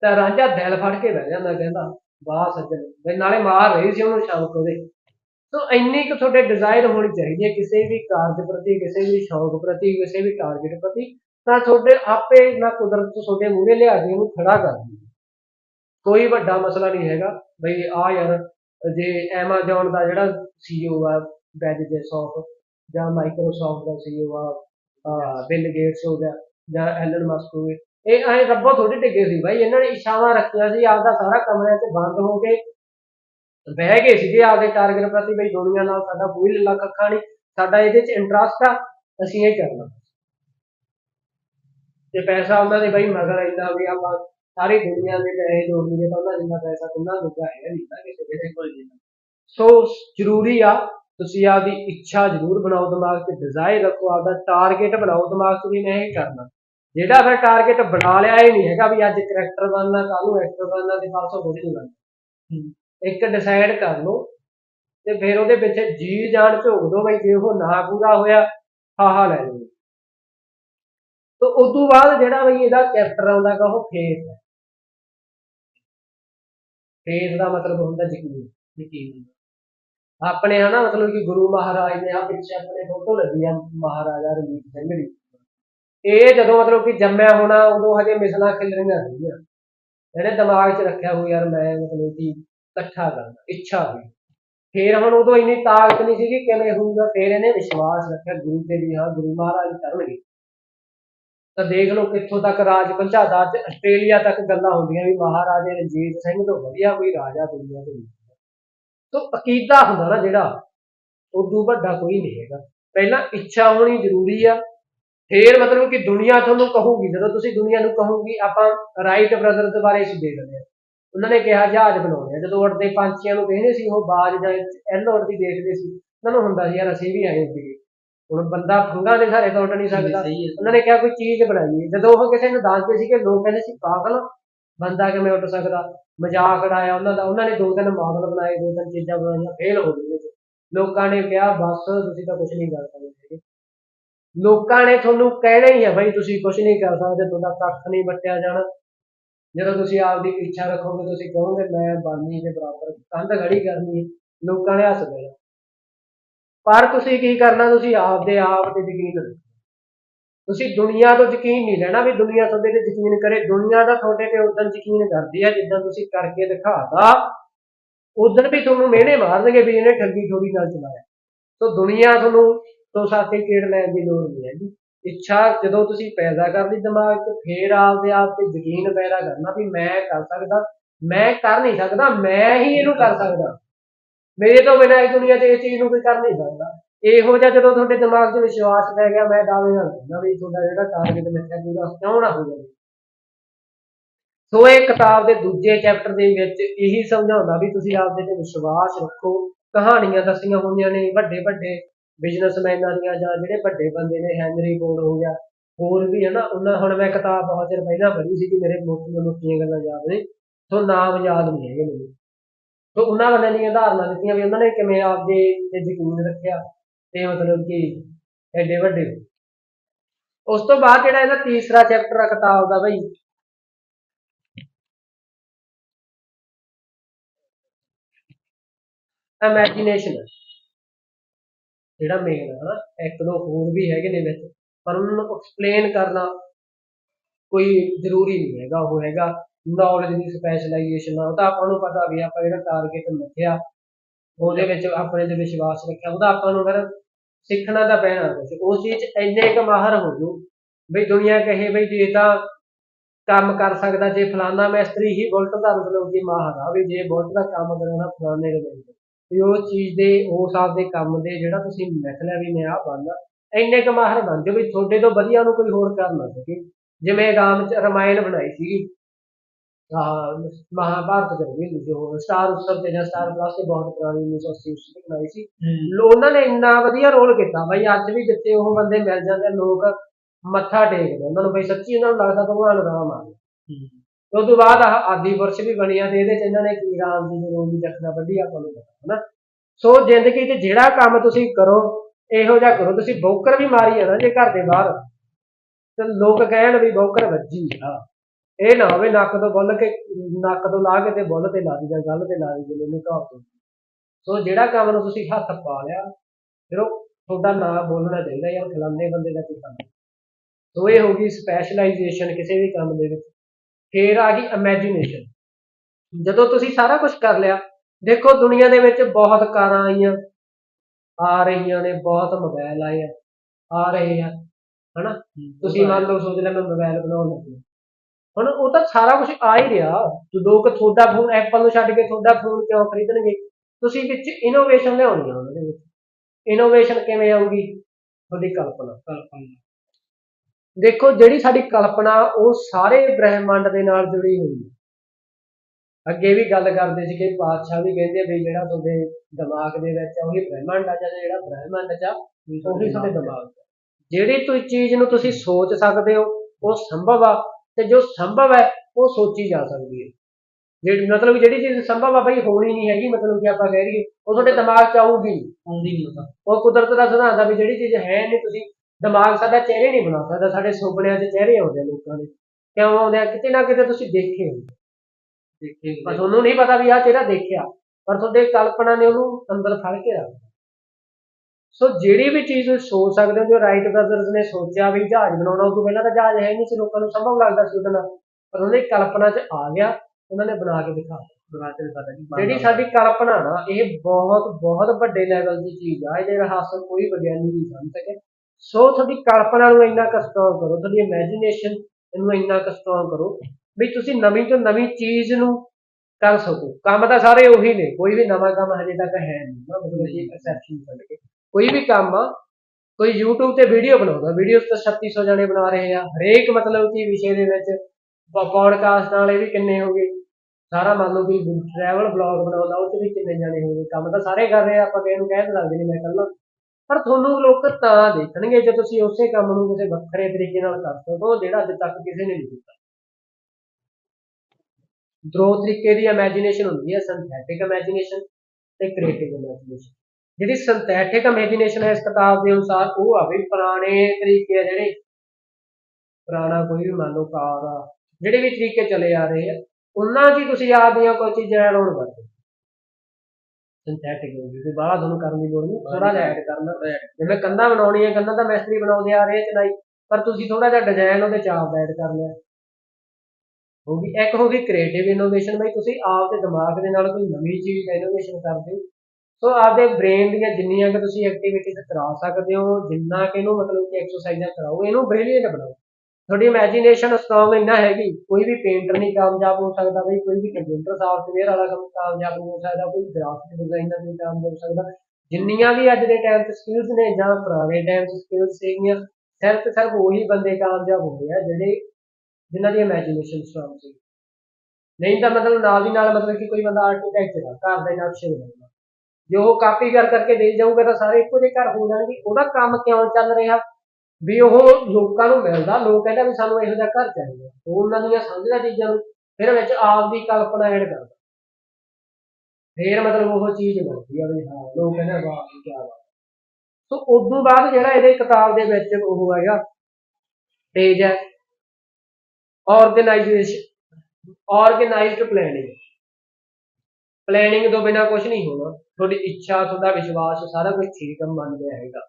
ਤਾਂ ਰਾਂਝਾ ਦਿਲ ਫੜ ਕੇ ਬਹਿ ਜਾਂਦਾ ਕਹਿੰਦਾ ਵਾਹ ਸੱਜਣ ਬਈ ਨਾਲੇ ਮਾਰ ਰਹੀ ਸੀ ਉਹਨੂੰ ਸ਼ੌਕ ਉਹਦੇ। ਸੋ ਇੰਨੀ ਕੁ ਤੁਹਾਡੇ ਡਿਜ਼ਾਇਰ ਹੋਣੀ ਚਾਹੀਦੀ ਹੈ ਕਿਸੇ ਵੀ ਕਾਰਜ ਪ੍ਰਤੀ ਕਿਸੇ ਵੀ ਸ਼ੌਕ ਪ੍ਰਤੀ ਕਿਸੇ ਵੀ ਟਾਰਗੇਟ ਪ੍ਰਤੀ ਤਾਂ ਤੁਹਾਡੇ ਆਪੇ ਨਾ ਕੁਦਰਤ ਤੁਹਾਡੇ ਮੂਹਰੇ ਲਿਆ ਕੇ ਉਹਨੂੰ ਖੜਾ ਕਰ ਦਿੰਦੀ। ਹੈ। ਕੋਈ ਵੱਡਾ ਮਸਲਾ ਨਹੀਂ ਹੈਗਾ। ਬਈ ਆ ਯਾਰ, ਜੇ ਐਮਾਜ਼ੋਨ ਦਾ ਜਿਹੜਾ ਸੀਈਓ ਆ ਬੈਜ ਜੇਸੌਫ ਜਾਂ ਮਾਈਕਰੋਸਾਫਟ ਦਾ ਸੀਈਓ ਆ ਬਿਲ ਗੇਟਸ ਹੋ ਗਿਆ, ਜਾਂ ਐਲਨ ਮਸਕ ਹੋ ਗਏ, ਇਹ ਐ ਰੱਬੋ ਥੋੜੀ ਡਿੱਗੇ ਸੀ ਬਾਈ। ਇਹਨਾਂ ਨੇ ਇਛਾਵਾਂ ਰੱਖੀਆਂ ਸੀ, ਆਪਦਾ ਸਾਰਾ ਕਮਰਿਆਂ 'ਚ ਬੰਦ ਹੋ ਕੇ ਬਹਿ ਗਏ ਸੀਗੇ। ਆਪਦੇ ਟਾਰਗੇਟ ਪ੍ਰਤੀ ਬਈ ਦੁਨੀਆ ਨਾਲ ਸਾਡਾ ਕੋਈ ਲੱਲਾ ਕੱਖਾ ਨਹੀਂ, ਸਾਡਾ ਇਹਦੇ 'ਚ ਇੰਟਰਸਟ ਆ, ਅਸੀਂ ਇਹ ਕਰਨਾ। ਤੇ ਪੈਸਾ ਉਹਨਾਂ ਦੇ ਬਈ ਮਗਰ ਇੰਨਾ ਵੀ ਆਪਾਂ ਸਾਰੀ ਦੁਨੀਆ ਦੇ ਪੈਸੇ ਜੋੜ ਲਈਏ ਤਾਂ ਉਹਨਾਂ ਜਿੰਨਾ ਪੈਸਾ ਉਹਨਾਂ ਜੋਗਾ ਹੈ ਨਹੀਂ ਨਾ ਕਿਸੇ ਕਿਸੇ ਕੋਲ ਜਿੰਨਾ। ਸੋ ਜ਼ਰੂਰੀ ਆ ਤੁਸੀਂ ਆਪਦੀ ਇੱਛਾ ਜ਼ਰੂਰ ਬਣਾਓ ਦਿਮਾਗ 'ਚ ਡਿਜ਼ਾਇਰ ਰੱਖੋ ਆਪਦਾ ਟਾਰਗੇਟ ਬਣਾਓ ਦਿਮਾਗ 'ਚ ਵੀ ਮੈਂ ਇਹ ਕਰਨਾ ਜਿਹੜਾ ਫਿਰ ਟਾਰਗੇਟ ਬਣਾ ਲਿਆ ਇਹ ਨਹੀਂ ਹੈਗਾ ਵੀ ਅੱਜ ਕਰੈਕਟਰ ਬਣਨਾ ਕੱਲ ਨੂੰ ਐਕਟਰ ਬਣਨਾ ਤੇ ਪਰਸੋਂ ਕੁਝ ਨਹੀਂ ਬਣਨਾ। ਇੱਕ ਡਿਸਾਈਡ ਕਰ ਲਓ ਤੇ ਫਿਰ ਉਹਦੇ ਵਿੱਚ ਜੀ ਜਾਨ ਝੋਕ ਦੋ ਬਈ ਜੇ ਉਹ ਨਾ ਪੂਰਾ ਹੋਇਆ ਹਾਹਾ ਲੈ ਲਓ। ਤੇ ਉਸ ਤੋਂ ਬਾਅਦ ਜਿਹੜਾ ਬਈ ਇਹਦਾ ਚੈਪਟਰ ਆਉਂਦਾ ਗਾ ਉਹ ਫੇਸ ਹੈ। ਫੇਸ ਦਾ ਮਤਲਬ ਹੁੰਦਾ ਯਕੀਨ ਯਕੀਨ ਆਪਣੇ ਹਨਾ, ਮਤਲਬ ਕਿ ਗੁਰੂ ਮਹਾਰਾਜ ਨੇ ਆ ਪਿੱਛੇ ਆਪਣੇ ਫੋਟੋ ਲੱਗੀ ਆ, ਮਹਾਰਾਜਾ ਰਣਜੀਤ ਸਿੰਘ ਦੀ। ਇਹ ਜਦੋਂ ਮਤਲਬ ਕਿ ਜੰਮਿਆ ਹੋਣਾ, ਉਦੋਂ ਹਜੇ ਮਿਸਲਾਂ ਖਿਲ ਰਹੀਆਂ ਸੀਗੀਆਂ। ਇਹਨੇ ਦਿਮਾਗ 'ਚ ਰੱਖਿਆ ਹੋਇਆ ਯਾਰ ਮੈਂ ਮਤਲਬ ਕਿ ਇਕੱਠਾ ਕਰਨਾ ਇੱਛਾ ਹੋਈ। ਫੇਰ ਹੁਣ ਉਦੋਂ ਇੰਨੀ ਤਾਕਤ ਨਹੀਂ ਸੀਗੀ ਕਿਵੇਂ ਹੋਊਗਾ, ਫੇਰ ਇਹਨੇ ਵਿਸ਼ਵਾਸ ਰੱਖਿਆ ਗੁਰੂ ਤੇ ਵੀ ਹਾਂ, ਗੁਰੂ ਮਹਾਰਾਜ ਕਰਨਗੇ। ਤਾਂ ਦੇਖ ਲਓ ਕਿੱਥੋਂ ਤੱਕ ਰਾਜ ਪਹੁੰਚਾਦਾ ਤੇ ਆਸਟ੍ਰੇਲੀਆ ਤੱਕ ਗੱਲਾਂ ਹੁੰਦੀਆਂ ਵੀ ਮਹਾਰਾਜੇ ਰਣਜੀਤ ਸਿੰਘ ਤੋਂ ਵਧੀਆ ਕੋਈ ਰਾਜਾ ਦੁਨੀਆ ਤੇ ਨਹੀਂ ਤੋ ਅਕੀਦਾ ਹੁੰਦਾ ਨਾ ਜਿਹੜਾ, ਉਦੋਂ ਵੱਡਾ ਕੋਈ ਨਹੀਂ ਹੈਗਾ। ਪਹਿਲਾਂ ਇੱਛਾ ਹੋਣੀ ਜ਼ਰੂਰੀ ਆ। ਫੇਰ ਮਤਲਬ ਕਿ ਦੁਨੀਆ ਤੁਹਾਨੂੰ ਕਹੂਗੀ, ਜਦੋਂ ਤੁਸੀਂ ਦੁਨੀਆ ਨੂੰ ਕਹੋਗੀ, ਆਪਾਂ ਰਾਈਟ ਬ੍ਰਦਰਸ ਬਾਰੇ ਅਸੀਂ ਦੇਖਦੇ ਹਾਂ। ਉਹਨਾਂ ਨੇ ਕਿਹਾ ਜਹਾਜ਼ ਬਣਾਉਣੇ ਆ। ਜਦੋਂ ਉੜਦੇ ਪੰਛੀਆਂ ਨੂੰ ਕਹਿੰਦੇ ਸੀ ਉਹ ਬਾਜ ਜਾਂ ਐਲ ਉੜਦੀ ਦੇਖਦੇ ਸੀ। ਉਹਨਾਂ ਨੂੰ ਹੁੰਦਾ ਸੀ, ਯਾਰ ਅਸੀਂ ਵੀ ਆਏ ਸੀਗੇ ਹੁਣ ਬੰਦਾ ਫੰਗਾ ਦੇ ਸਾਰੇ ਤੋਂ ਉੱਡ ਨਹੀਂ ਸਕਦਾ। ਸਹੀ ਹੈ। ਉਹਨਾਂ ਨੇ ਕਿਹਾ ਕੋਈ ਚੀਜ਼ ਬਣਾਈਏ ਜਦੋਂ ਉਹ ਕਿਸੇ ਨੂੰ ਦੱਸਦੇ ਸੀ ਕਿ ਲੋਕ ਕਹਿੰਦੇ ਸੀ ਪਾਗਲ ਬੰਦਾ ਕਿਵੇਂ ਉੱਡ ਸਕਦਾ? ਮਜ਼ਾਕ ਉਡਾਇਆ ਉਹਨਾਂ ਦਾ। ਉਹਨਾਂ ਨੇ ਦੋ ਤਿੰਨ ਮਾਡਲ ਬਣਾਏ ਦੋ ਤਿੰਨ ਚੀਜ਼ਾਂ ਬਣਾਈਆਂ ਫੇਲ ਹੋ ਗਏ ਵਿੱਚ ਲੋਕਾਂ ਨੇ ਕਿਹਾ ਬਸ ਤੁਸੀਂ ਤਾਂ ਕੁਝ ਨਹੀਂ ਕਰ ਸਕਦੇ ਹੈਗੇ। ਲੋਕਾਂ ਨੇ ਤੁਹਾਨੂੰ ਕਹਿਣਾ ਹੀ ਹੈ ਬਈ ਤੁਸੀਂ ਕੁਝ ਨਹੀਂ ਕਰ ਸਕਦੇ ਤੁਹਾਡਾ ਕੱਖ ਨਹੀਂ ਵੱਟਿਆ ਜਾਣਾ। ਜਦੋਂ ਤੁਸੀਂ ਆਪਦੀ ਇੱਛਾ ਰੱਖੋਗੇ ਤੁਸੀਂ ਕਹੋਗੇ ਮੈਂ ਬਾਨੀ ਦੇ ਬਰਾਬਰ ਕੰਧ ਖੜੀ ਕਰਨੀ ਹੈ ਲੋਕਾਂ ਨੇ ਹੱਸ ਦੇਣਾ ਪਰ ਤੁਸੀਂ ਕੀ ਕਰਨਾ, ਤੁਸੀਂ ਆਪਦੇ ਆਪ ਤੇ ਯਕੀਨ ਤੁਸੀਂ ਦੁਨੀਆ ਤੋਂ ਯਕੀਨ ਨਹੀਂ ਲੈਣਾ ਵੀ ਦੁਨੀਆ ਤੁਹਾਡੇ ਤੇ ਯਕੀਨ ਕਰੇ। ਦੁਨੀਆ ਦਾ ਤੁਹਾਡੇ ਤੇ ਉਦੋਂ ਯਕੀਨ ਕਰਦੀ ਹੈ, ਜਿੱਦਾਂ ਤੁਸੀਂ ਕਰਕੇ ਦਿਖਾਤਾ। ਉਦੋਂ ਵੀ ਤੁਹਾਨੂੰ ਮਿਹਣੇ ਮਾਰਨਗੇ ਵੀ ਇਹਨੇ ਠੱਗੀ ਥੋੜੀ ਨਾਲ ਚਲਾਇਆ। ਸੋ ਦੁਨੀਆ ਤੁਹਾਨੂੰ ਤੋਂ ਸਰਟੀਫਿਕੇਟ ਲੈਣ ਦੀ ਲੋੜ ਨਹੀਂ ਹੈ ਜੀ ਇੱਛਾ ਜਦੋਂ ਤੁਸੀਂ ਪੈਦਾ ਕਰਦੀ ਦਿਮਾਗ 'ਚ, ਫੇਰ ਆਪਦੇ ਆਪ ਤੇ ਯਕੀਨ ਪੈਦਾ ਕਰਨਾ ਵੀ ਮੈਂ ਕਰ ਸਕਦਾ, ਮੈਂ ਕਰ ਨਹੀਂ ਸਕਦਾ, ਮੈਂ ਹੀ ਇਹਨੂੰ ਕਰ ਸਕਦਾ। ਮੇਰੇ ਤੋਂ ਬਿਨਾਂ ਇਸ ਦੁਨੀਆ 'ਚ ਇਸ ਚੀਜ਼ ਨੂੰ ਕੋਈ ਕਰ ਨਹੀਂ ਸਕਦਾ। ਇਹੋ ਜਿਹਾ ਜਦੋਂ ਤੁਹਾਡੇ ਦਿਮਾਗ 'ਚ ਵਿਸ਼ਵਾਸ ਪੈ ਗਿਆ, ਮੈਂ ਦਾਅਵੇ ਨਾਲ ਕਹਿੰਦਾ ਵੀ ਤੁਹਾਡਾ ਜਿਹੜਾ ਟਾਰਗੇਟ ਮਿੱਥਿਆ ਪੂਰਾ ਕਿਉਂ ਨਾ ਹੋ ਜਾਵੇ। ਸੋ ਇਹ ਕਿਤਾਬ ਦੇ ਦੂਜੇ ਚੈਪਟਰ ਦੇ ਵਿੱਚ ਇਹੀ ਸਮਝਾਉਂਦਾ ਵੀ ਤੁਸੀਂ ਆਪਦੇ ਤੇ ਵਿਸ਼ਵਾਸ ਰੱਖੋ। ਕਹਾਣੀਆਂ ਦੱਸੀਆਂ ਹੋਈਆਂ ਨੇ, ਵੱਡੇ ਵੱਡੇ ਬਿਜ਼ਨਸਮੈਨਾਂ ਦੀਆਂ ਜਾਂ ਜਿਹੜੇ ਵੱਡੇ ਬੰਦੇ ਨੇ ਹੈਨਰੀ ਫੋਰਡ ਹੋ ਗਿਆ, ਹੋਰ ਵੀ ਹੈ ਨਾ ਉਹਨਾਂ ਹੁਣ ਮੈਂ ਕਿਤਾਬ ਬਹੁਤ ਚਿਰ ਪਹਿਲਾਂ ਪੜ੍ਹੀ ਸੀ ਕਿ ਮੇਰੇ ਮੋਟੀਆਂ ਮੋਟੀਆਂ ਗੱਲਾਂ ਯਾਦ ਨੇ। ਸੋ ਨਾਮ ਯਾਦ ਨਹੀਂ ਹੈਗੇ ਮੈਨੂੰ। ਸੋ ਉਹਨਾਂ ਬੰਦਿਆਂ ਦੀਆਂ ਉਦਾਹਰਨਾਂ ਦਿੱਤੀਆਂ ਵੀ ਉਹਨਾਂ ਨੇ ਕਿਵੇਂ ਆਪਦੇ ਤੇ ਯਕੀਨ ਰੱਖਿਆ ਤੇ ਮਤਲਬ ਕਿ ਐਡੇ ਵੱਡੇ। ਉਸ ਤੋਂ ਬਾਅਦ ਜਿਹੜਾ ਇਹਦਾ ਤੀਸਰਾ ਚੈਪਟਰ ਆ ਕਿਤਾਬ ਦਾ ਬਈ। ਇਮੇਜਿਨੇਸ਼ਨ ਜਿਹੜਾ ਮੇਨ ਹੈ ਨਾ, ਇੱਕ ਦੋ ਹੋਰ ਵੀ ਹੈਗੇ ਨੇ ਵਿੱਚ, ਪਰ ਉਹਨਾਂ ਨੂੰ ਐਕਸਪਲੇਨ ਕਰਨਾ ਕੋਈ ਜ਼ਰੂਰੀ ਨਹੀਂ ਹੈਗਾ, ਉਹ ਹੈਗਾ ਨੌਲੇਜ ਦੀ ਸਪੈਸ਼ਲਾਈਜੇਸ਼ਨ ਉਹ ਤਾਂ ਆਪਾਂ ਨੂੰ ਪਤਾ ਵੀ ਆਪਾਂ ਜਿਹੜਾ ਟਾਰਗੇਟ ਮਿੱਥਿਆ ਉਹਦੇ ਵਿੱਚ ਆਪਣੇ ਤੇ ਵਿਸ਼ਵਾਸ ਰੱਖਿਆ ਉਹਦਾ ਆਪਾਂ ਨੂੰ ਫਿਰ ਸਿੱਖਣਾ ਤਾਂ ਪੈਣਾ ਕੁਛ। ਉਸ ਚੀਜ਼ 'ਚ ਇੰਨੇ ਕੁ ਮਾਹਰ ਹੋ ਜਾਓ ਬਈ ਦੁਨੀਆ ਕਹੇ ਬਈ ਜੇ ਤਾਂ ਕੰਮ ਕਰ ਸਕਦਾ, ਜੇ ਫਲਾਨਾ ਮਿਸਤਰੀ ਹੀ ਬੁਲਟ ਦਾ ਮਤਲਬ ਕਿ ਮਾਹਰ ਆ ਵੀ ਜੇ ਬੁਲਟ ਦਾ ਕੰਮ ਕਰਾਉਣਾ ਫਲਾਨੇ ਦੇ ਵਿੱਚ ਵੀ ਉਹ ਚੀਜ਼ ਦੇ, ਉਸ ਆਪ ਦੇ ਕੰਮ ਦੇ ਜਿਹੜਾ ਤੁਸੀਂ ਮਿਥ ਲਿਆ ਵੀ ਮੈਂ ਆਹ ਬਣਨਾ, ਇੰਨੇ ਕੁ ਮਾਹਰ ਬਣ ਜਾਓ ਵੀ ਤੁਹਾਡੇ ਤੋਂ ਵਧੀਆ ਨੂੰ ਕੋਈ ਹੋਰ ਕਰ ਨਾ ਸਕੇ। ਜਿਵੇਂ ਰਾਮ ਚ ਰਮਾਇਣ ਬਣਾਈ ਸੀਗੀ ਮਹਾਭਾਰਤ ਚ ਵੀ ਜੋ ਸਟਾਰ ਉਤਸਵ ਤੇ ਜਾਂ ਸਟਾਰ ਪਲੱਸ ਤੇ ਬਹੁਤ ਪੁਰਾਣੀ 1980 ਵਿੱਚ ਬਣਾਈ ਸੀ। ਉਹਨਾਂ ਨੇ ਇੰਨਾ ਵਧੀਆ ਰੋਲ ਕੀਤਾ ਬਾਈ ਅੱਜ ਵੀ ਜਿੱਥੇ ਉਹ ਬੰਦੇ ਮਿਲ ਜਾਂਦੇ ਲੋਕ ਮੱਥਾ ਟੇਕਦੇ ਉਹਨਾਂ ਨੂੰ ਬਈ ਸੱਚੀ ਉਹਨਾਂ ਨੂੰ ਲੱਗਦਾ ਭਗਵਾਨ ਰਾਮ ਆ ਗਏ ਉਸ ਤੋਂ ਬਾਅਦ ਆਦੀ ਵਰਸ਼ ਵੀ ਬਣੀ ਆ ਤੇ ਇਹਦੇ ਚ ਇਹਨਾਂ ਨੇ ਕੀ ਰਾਮ ਜੀ ਨੂੰ ਵੀ ਦੱਸਣਾ ਵੱਡੀ ਆਪਾਂ ਨੂੰ ਹਨਾ? ਸੋ ਜ਼ਿੰਦਗੀ 'ਚ ਜਿਹੜਾ ਕੰਮ ਤੁਸੀਂ ਕਰੋ ਇਹੋ ਜਿਹਾ ਕਰੋ ਤੁਸੀਂ ਬੌਕਰ ਵੀ ਮਾਰੀ ਨਾ ਜੇ ਘਰ ਦੇ ਬਾਹਰ। ਤੇ ਲੋਕ ਕਹਿਣ ਵੀ ਬੌਕਰ ਵੱਜੀ ਆ। ਇਹ ਨਾ ਹੋਵੇ ਨੱਕ ਤੋਂ ਬੁੱਲ ਕੇ, ਨੱਕ ਤੋਂ ਲਾ ਕੇ ਤੇ ਬੁੱਲ ਤੇ ਲਾ ਦੀ ਗੱਲ ਤੇ ਲਾ ਦੀ ਜਿਵੇਂ ਨੇ ਕਹਾਵਤ ਸੋ ਜਿਹੜਾ ਕੰਮ ਨੂੰ ਤੁਸੀਂ ਹੱਥ ਪਾ ਲਿਆ, ਫਿਰ ਉਹ ਤੁਹਾਡਾ ਨਾਂ ਬੋਲਣਾ ਚਾਹੀਦਾ ਯਾਰ ਫਲਾਣੇ ਬੰਦੇ ਦਾ ਕੀ ਕੰਮ? ਸੋ ਇਹ ਹੋ ਗਈ ਸਪੈਸ਼ਲਾਈਜੇਸ਼ਨ ਕਿਸੇ ਵੀ ਕੰਮ ਦੇ ਵਿੱਚ। ਫੇਰ ਆ ਗਈ ਇਮੇਜਿਨੇਸ਼ਨ ਜਦੋਂ ਤੁਸੀਂ ਸਾਰਾ ਕੁਝ ਕਰ ਲਿਆ, ਦੇਖੋ ਦੁਨੀਆ ਦੇ ਵਿੱਚ ਬਹੁਤ ਕਾਰਾਂ ਆਈਆਂ। ਆ ਰਹੀਆਂ ਨੇ, ਬਹੁਤ ਮੋਬਾਈਲ ਆਏ ਆ ਆ ਰਹੇ ਆ। ਹਨਾ? ਤੁਸੀਂ ਮੰਨ ਲਓ ਸੋਚ ਲੈ ਮੈਂ ਮੋਬਾਈਲ ਬਣਾਉਣ ਲੱਗੀ। ਹੁਣ ਉਹ ਤਾਂ ਸਾਰਾ ਕੁਝ ਆ ਹੀ ਰਿਹਾ। ਲੋਕ ਤੁਹਾਡਾ ਫੋਨ ਐਪਲ ਨੂੰ ਛੱਡ ਕੇ ਤੁਹਾਡਾ ਫੋਨ ਕਿਉਂ ਖਰੀਦਣਗੇ? ਤੁਸੀਂ ਵਿੱਚ ਇਨੋਵੇਸ਼ਨ ਲਿਆਉਣੀ ਆ ਉਹਨਾਂ ਦੇ ਵਿੱਚ। ਇਨੋਵੇਸ਼ਨ ਕਿਵੇਂ ਆਊਗੀ? ਤੁਹਾਡੀ ਕਲਪਨਾ। ਕਲਪਨਾ। ਦੇਖੋ ਜਿਹੜੀ ਸਾਡੀ ਕਲਪਨਾ ਉਹ ਸਾਰੇ ਬ੍ਰਹਿਮੰਡ ਦੇ ਨਾਲ ਜੁੜੀ ਹੋਈ ਹੈ। ਅੱਗੇ ਵੀ ਗੱਲ ਕਰਦੇ ਸੀ ਕਿ ਬਾਦਸ਼ਾਹ ਵੀ ਕਹਿੰਦੇ ਵੀ ਜਿਹੜਾ ਤੁਹਾਡੇ ਦਿਮਾਗ ਦੇ ਵਿੱਚ ਉਹੀ ਬ੍ਰਹਿਮੰਡ ਆ ਜਾਂ ਜਿਹੜਾ ਬ੍ਰਹਿਮੰਡ ਚ ਆ ਉਹੀ ਤੁਹਾਡੇ ਦਿਮਾਗ। ਜਿਹੜੀ ਤੁਸੀਂ ਚੀਜ਼ ਨੂੰ ਤੁਸੀਂ ਸੋਚ ਸਕਦੇ ਹੋ ਉਹ ਸੰਭਵ ਆ ਤੇ ਜੋ ਸੰਭਵ ਹੈ ਉਹ ਸੋਚੀ ਜਾ ਸਕਦੀ ਹੈ। ਜਿਹੜੀ ਮਤਲਬ ਜਿਹੜੀ ਚੀਜ਼ ਸੰਭਵ ਆ ਬਈ ਹੋਣੀ ਨਹੀਂ ਹੈਗੀ ਮਤਲਬ ਕਿ ਆਪਾਂ ਕਹਿ ਰਹੀਏ ਉਹ ਤੁਹਾਡੇ ਦਿਮਾਗ 'ਚ ਆਊਗੀ। ਆਉਂਦੀ ਨਹੀਂ ਉਹਦਾ ਉਹ ਕੁਦਰਤ ਦਾ ਸਿਧਾਂਤ ਆ ਵੀ ਜਿਹੜੀ ਚੀਜ਼ ਹੈ ਨਹੀਂ ਤੁਸੀਂ ਦਿਮਾਗ ਸਾਡਾ ਚਿਹਰੇ ਨਹੀਂ ਬਣਾ ਸਕਦਾ ਸਾਡੇ ਸੁਪਨਿਆਂ 'ਚ ਚਿਹਰੇ ਆਉਂਦੇ ਆ ਲੋਕਾਂ ਦੇ। ਕਿਉਂ ਆਉਂਦੇ ਆ? ਕਿਤੇ ਨਾ ਕਿਤੇ ਤੁਸੀਂ ਦੇਖੇ ਹੋ ਦੇਖੇ ਪਰ ਤੁਹਾਨੂੰ ਨਹੀਂ ਪਤਾ ਵੀ ਆਹ ਚਿਹਰਾ ਦੇਖਿਆ ਪਰ ਤੁਹਾਡੇ ਕਲਪਨਾ ਨੇ ਉਹਨੂੰ ਅੰਦਰ ਫੜ ਕੇ ਰੱਖ ਸੋ ਜਿਹੜੀ ਵੀ ਚੀਜ਼ ਤੁਸੀਂ ਸੋਚ ਸਕਦੇ ਹੋ ਜੋ ਰਾਈਟ ਬ੍ਰਦਰਸ ਨੇ ਸੋਚਿਆ ਵੀ ਜਹਾਜ਼ ਬਣਾਉਣਾ ਉਸ ਤੋਂ ਪਹਿਲਾਂ ਤਾਂ ਜਹਾਜ਼ ਹੈ ਨਹੀਂ ਸੀ ਲੋਕਾਂ ਨੂੰ ਸੰਭਵ ਲੱਗਦਾ ਸੀ ਉਹਦੇ ਪਰ ਉਹਨਾਂ ਕਲਪਨਾ 'ਚ ਆ ਗਿਆ ਉਹਨਾਂ ਨੇ ਬਣਾ ਕੇ ਦਿਖਾਇਆ ਬਣਾ ਕੇ ਪਤਾ ਨਹੀਂ ਜਿਹੜੀ ਸਾਡੀ ਕਲਪਨਾ ਨਾ ਇਹ ਬਹੁਤ ਬਹੁਤ ਵੱਡੇ ਲੈਵਲ ਦੀ ਚੀਜ਼ ਆ ਇਹਦੇ ਹਾਸਲ ਕੋਈ ਵਿਗਿਆਨੀ ਨਹੀਂ ਸਮਝ ਸਕੇ। ਸੋ ਤੁਹਾਡੀ ਕਲਪਨਾ ਨੂੰ ਇੰਨਾ ਕੁ ਕਰੋ ਤੁਹਾਡੀ ਇਮੇਜਿਨੇਸ਼ਨ ਇਹਨੂੰ ਇੰਨਾ ਕੁ strong ਕਰੋ ਵੀ ਤੁਸੀਂ ਨਵੀਂ ਤੋਂ ਨਵੀਂ ਚੀਜ਼ ਨੂੰ ਕਰ ਸਕੋ। ਕੰਮ ਤਾਂ ਸਾਰੇ ਉਹੀ ਨੇ ਕੋਈ ਵੀ ਨਵਾਂ ਕੰਮ ਹਜੇ ਤੱਕ ਹੈ ਨਹੀਂ ਨਾ ਮਤਲਬ ਇਹ ਐਕਸੈਪਸ਼ਨ ਛੱਡ ਕੇ। ਕੋਈ ਵੀ ਕੰਮ ਆ, ਕੋਈ YouTube ਤੇ ਵੀਡੀਓ ਬਣਾਉਂਦਾ ਵੀਡੀਓਜ਼ ਤਾਂ 3600 ਜਣੇ ਬਣਾ ਰਹੇ ਆ। ਹਰੇਕ ਮਤਲਬ ਕਿ ਵਿਸ਼ੇ ਦੇ ਵਿੱਚ ਪੌਡਕਾਸਟ ਵਾਲੇ ਵੀ ਕਿੰਨੇ ਹੋ ਗਏ। ਸਾਰਾ ਮੰਨ ਲਓ ਕਿ ਟਰੈਵਲ ਬਲੌਗ ਬਣਾਉਂਦਾ, ਉਹ 'ਚ ਵੀ ਕਿੰਨੇ ਜਣੇ ਹੋ ਗਏ। ਕੰਮ ਤਾਂ ਸਾਰੇ ਕਰ ਰਹੇ ਆ, ਆਪਾਂ ਕਿਸੇ ਨੂੰ ਕਹਿ ਤਾਂ ਸਕਦੇ ਨਹੀਂ ਮੈਂ ਇਕੱਲਾ। ਪਰ ਤੁਹਾਨੂੰ ਲੋਕ ਤਾਂ ਦੇਖਣਗੇ ਜੇ ਤੁਸੀਂ ਉਸੇ ਕੰਮ ਨੂੰ ਕਿਸੇ ਵੱਖਰੇ ਤਰੀਕੇ ਨਾਲ ਕਰ ਸਕੋ ਜਿਹੜਾ ਅੱਜ ਤੱਕ ਕਿਸੇ ਨੇ ਨਹੀਂ ਕੀਤਾ। ਦੋ ਤਰੀਕੇ ਦੀ ਇਮੇਜਿਨੇਸ਼ਨ ਹੁੰਦੀ ਹੈ ਸਿੰਥੈਟਿਕ ਇਮੇਜਿਨੇਸ਼ਨ ਤੇ ਕ੍ਰੀਏਟਿਵ ਇਮੇਜਿਨੇਸ਼ਨ ਜਿਹੜੀ ਸਿੰਥੈਟਿਕ ਇਮੇਜਿਨੇਸ਼ਨ ਹੈ ਇਸ ਕਿਤਾਬ ਦੇ ਅਨੁਸਾਰ ਉਹ ਆ ਵੀ ਪੁਰਾਣੇ ਤਰੀਕੇ ਆ ਜਿਹੜੇ। ਪੁਰਾਣਾ ਕੋਈ ਵੀ ਮੰਨ ਲਓ ਕਾਰ ਆ ਜਿਹੜੇ ਵੀ ਤਰੀਕੇ ਚਲੇ ਆ ਰਹੇ ਆ ਉਹਨਾਂ 'ਚ ਹੀ ਤੁਸੀਂ ਆਪਦੀਆਂ ਕੋਈ ਚੀਜ਼ਾਂ ਐਡ ਆਨ ਕਰਦੇ ਸਿੰਥੈਟਿਕ ਜਿਹਦੇ ਬਾਹਲਾ ਤੁਹਾਨੂੰ ਕਰਨ ਦੀ ਲੋੜ ਨਹੀਂ ਥੋੜਾ ਜਿਹਾ ਐਡ ਕਰਨਾ। ਜਿਵੇਂ ਕੰਧਾਂ ਬਣਾਉਣੀਆਂ ਕੰਧਾਂ ਤਾਂ ਮਿਸਤਰੀ ਬਣਾਉਂਦੇ ਆ ਰਹੇ ਚਨਾਈ ਪਰ ਤੁਸੀਂ ਥੋੜਾ ਜਿਹਾ ਡਿਜ਼ਾਈਨ ਉਹਦੇ ਚ ਆਪ ਐਡ ਕਰ ਲਿਆ। ਹੋ ਗਈ ਇੱਕ ਹੋ ਗਈ ਕ੍ਰੀਏਟਿਵ ਇਨੋਵੇਸ਼ਨ ਬਈ ਤੁਸੀਂ ਆਪ ਦੇ ਦਿਮਾਗ ਦੇ ਨਾਲ ਕੋਈ ਨਵੀਂ ਚੀਜ਼ ਇਨੋਵੇਸ਼ਨ ਕਰਦੇ ਹੋ। ਸੋ ਆਪਦੇ ਬ੍ਰੇਨ ਦੀਆਂ ਜਿੰਨੀਆਂ ਕਿ ਤੁਸੀਂ ਐਕਟੀਵਿਟੀਜ਼ ਕਰਾ ਸਕਦੇ ਹੋ, ਜਿੰਨਾ ਕਿ ਇਹਨੂੰ ਮਤਲਬ ਕਿ ਐਕਸਰਸਾਈਜ਼ਾਂ ਕਰਾਓ, ਇਹਨੂੰ ਬ੍ਰਿਲੀਅੰਟ ਬਣਾਓ। ਤੁਹਾਡੀ ਇਮੇਜਿਨੇਸ਼ਨ ਸਟਰੋਂਗ ਇੰਨਾ ਹੈਗੀ, ਕੋਈ ਵੀ ਪੇਂਟਰ ਨਹੀਂ ਕਾਮਯਾਬ ਹੋ ਸਕਦਾ ਬਈ, ਕੋਈ ਵੀ ਕੰਪਿਊਟਰ ਸਾਫਟਵੇਅਰ ਵਾਲਾ ਕੰਮ ਕਾਮਯਾਬ ਨਹੀਂ ਹੋ ਸਕਦਾ, ਕੋਈ ਗ੍ਰਾਫਿਕ ਡਿਜ਼ਾਈਨਰ ਨਹੀਂ ਕਾਮਯਾਬ ਹੋ ਸਕਦਾ। ਜਿੰਨੀਆਂ ਵੀ ਅੱਜ ਦੇ ਟਾਈਮ 'ਚ ਸਕਿੱਲਸ ਨੇ ਜਾਂ ਪੁਰਾਣੇ ਟਾਈਮ 'ਚ ਸਕਿੱਲਸ ਸੀਗੀਆਂ, ਸਿਰਫ ਸਿਰਫ ਉਹੀ ਬੰਦੇ ਕਾਮਯਾਬ ਹੁੰਦੇ ਆ ਜਿਹੜੇ ਜਿਨ੍ਹਾਂ ਦੀ ਇਮੇਜਿਨੇਸ਼ਨ ਸਟਰੋਂਗ ਸੀ। ਨਹੀਂ ਤਾਂ ਮਤਲਬ ਨਾਲ ਦੀ ਨਾਲ ਮਤਲਬ ਕਿ ਕੋਈ ਬੰਦਾ ਆਰਕੀਟੈਕਚਰ ਆ ਘਰ ਦੇ ਨਕਸ਼ੇ ਬਣਾਉਂਦਾ ਜੇ ਉਹ ਕਾਪੀ ਕਰ ਕਰਕੇ ਦੇ ਜਾਊਗਾ ਤਾਂ ਸਾਰੇ ਇੱਕੋ ਜਿਹੇ ਘਰ ਹੋ ਜਾਣਗੇ। ਉਹਦਾ ਕੰਮ ਕਿਉਂ ਚੱਲ ਰਿਹਾ? ਵੀ ਉਹ ਲੋਕਾਂ ਨੂੰ ਮਿਲਦਾ, ਲੋਕ ਕਹਿੰਦਾ ਵੀ ਸਾਨੂੰ ਇਹੋ ਜਿਹਾ ਘਰ ਚਾਹੀਦਾ। ਉਹ ਉਹਨਾਂ ਦੀਆਂ ਸਮਝਦਾ ਚੀਜ਼ਾਂ ਨੂੰ ਫਿਰ ਵਿੱਚ ਆਪ ਦੀ ਕਲਪਨਾ ਐਡ ਕਰਦਾ। ਫਿਰ ਮਤਲਬ ਉਹ ਚੀਜ਼ ਬਣਦੀ ਆ ਵੀ ਹਾਂ, ਲੋਕ ਕਹਿੰਦੇ ਵਾਹ, ਕੀ ਬਾਤ। ਸੋ ਉਦੋਂ ਬਾਅਦ ਜਿਹੜਾ ਇਹਦੇ ਕਿਤਾਬ ਦੇ ਵਿੱਚ ਉਹ ਹੈਗਾ ਪੇਜ ਹੈ। ਆਰਗੇਨਾਈਜੇਸ਼ਨ ਆਰਗੇਨਾਈਜ਼ਡ ਪਲੈਨਿੰਗ ਪਲੈਨਿੰਗ ਤੋਂ ਬਿਨਾ ਕੁਝ ਨਹੀਂ ਹੋਣਾ। ਤੁਹਾਡੀ ਇੱਛਾ, ਤੁਹਾਡਾ ਵਿਸ਼ਵਾਸ, ਸਾਰਾ ਕੁਝ ਠੀਕ ਮੰਨ ਲਿਆ ਹੈਗਾ।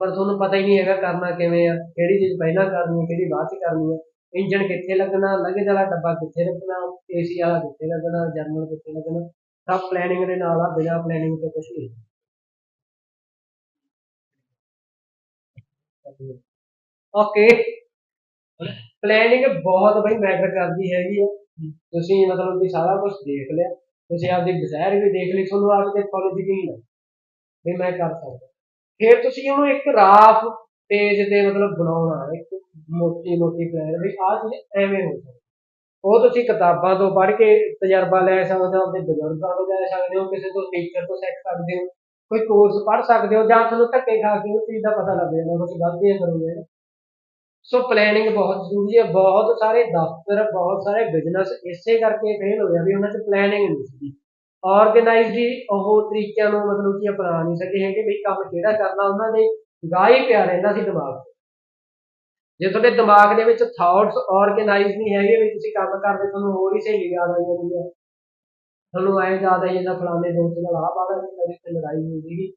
ਪਰ ਤੁਹਾਨੂੰ ਪਤਾ ਹੀ ਨਹੀਂ ਹੈਗਾ ਕਰਨਾ ਕਿਵੇਂ ਆ, ਕਿਹੜੀ ਚੀਜ਼ ਪਹਿਲਾਂ ਕਰਨੀ ਹੈ ਕਿਹੜੀ ਬਾਅਦ ਚ ਕਰਨੀ ਹੈ ਇੰਜਣ ਕਿੱਥੇ ਲੱਗਣਾ ਲਗੇਜ ਵਾਲਾ ਡੱਬਾ ਕਿੱਥੇ ਰੱਖਣਾ, ਏਸੀ ਵਾਲਾ ਕਿੱਥੇ ਲੱਗਣਾ ਜਰਨਲ ਕਿੱਥੇ ਲੱਗਣਾ। ਸਭ ਪਲੈਨਿੰਗ ਦੇ ਨਾਲ ਆ, ਬਿਨਾ ਪਲੈਨਿੰਗ ਤੋਂ ਕੁਝ ਨਹੀਂ। ਓਕੇ ਪਲੈਨਿੰਗ ਬਹੁਤ ਬਈ ਮੈਟਰ ਕਰਦੀ ਹੈਗੀ ਆ। ਤੁਸੀਂ ਮਤਲਬ ਵੀ ਸਾਰਾ ਕੁਝ ਦੇਖ ਲਿਆ। ਤੁਸੀਂ ਆਪਦੀ ਡਿਜ਼ਾਇਰ ਵੀ ਦੇਖ ਲਈ, ਤੁਹਾਨੂੰ ਆਪਦੇ ਫੁੱਲ ਯਕੀਨ ਆ ਵੀ ਮੈਂ ਕਰ ਸਕਦਾ। ਫਿਰ ਤੁਸੀਂ ਉਹਨੂੰ ਇੱਕ ਰਾਫ ਪੇਜ ਤੇ ਮਤਲਬ ਬਣਾਉਣਾ, ਇੱਕ ਮੋਟੀ ਮੋਟੀ ਪਲਾਨ ਵੀ, ਆਹ ਚੀਜ਼ ਐਵੇਂ ਹੋ ਸਕਦੀ। ਉਹ ਤੁਸੀਂ ਕਿਤਾਬਾਂ ਤੋਂ ਪੜ੍ਹ ਕੇ ਤਜਰਬਾ ਲੈ ਸਕਦੇ ਹੋ ਆਪਣੇ ਬਜ਼ੁਰਗਾਂ ਤੋਂ ਲੈ ਸਕਦੇ ਹੋ, ਕਿਸੇ ਤੋਂ ਟੀਚਰ ਤੋਂ ਸਿੱਖ ਸਕਦੇ ਹੋ, ਕੋਈ ਕੋਰਸ ਪੜ੍ਹ ਸਕਦੇ ਹੋ, ਜਾਂ ਤੁਹਾਨੂੰ ਧੱਕੇ ਖਾ ਕੇ ਉਹ ਚੀਜ਼ ਦਾ ਪਤਾ ਲੱਗ ਜਾਂਦਾ ਤੁਸੀਂ ਗਲਤੀਆਂ ਕਰੋਗੇ। ਨਾ। ਸੋ ਪਲੈਨਿੰਗ ਬਹੁਤ ਜ਼ਰੂਰੀ ਹੈ, ਬਹੁਤ ਸਾਰੇ ਦਫ਼ਤਰ, ਬਹੁਤ ਸਾਰੇ ਬਿਜ਼ਨਸ ਇਸੇ ਕਰਕੇ ਫੇਲ ਹੋਇਆ ਵੀ ਉਹਨਾਂ 'ਚ ਪਲੈਨਿੰਗ ਨਹੀਂ ਸੀ ਆਰਗੇਨਾਈਜ਼ਡ ਉਹ ਤਰੀਕਿਆਂ ਨੂੰ ਮਤਲਬ ਕਿ ਅਪਣਾ ਨਹੀਂ ਸਕੇ ਹੈਗੇ ਵੀ ਕੰਮ ਕਿਹੜਾ ਕਰਨਾ ਉਹਨਾਂ ਦੇ ਗਾਹ ਹੀ ਪਿਆ ਰਹਿੰਦਾ ਸੀ ਦਿਮਾਗ 'ਚ। ਜੇ ਤੁਹਾਡੇ ਦਿਮਾਗ ਦੇ ਵਿੱਚ ਥਾਟਸ ਆਰਗੇਨਾਈਜ਼ ਨਹੀਂ ਹੈਗੇ ਵੀ ਤੁਸੀਂ ਕੰਮ ਕਰਦੇ, ਤੁਹਾਨੂੰ ਹੋਰ ਹੀ ਸਹੇਲੀ ਯਾਦ ਆਈ ਜਾਂਦੀ ਹੈ। ਤੁਹਾਨੂੰ ਐਂ ਯਾਦ ਆਈ ਜਾਂਦਾ ਫਲਾਣੇ ਦੋਸਤ ਨਾਲ, ਆਹ ਬਾਤ ਮੇਰੀ ਤੇ ਲੜਾਈ ਹੋਈ ਸੀਗੀ।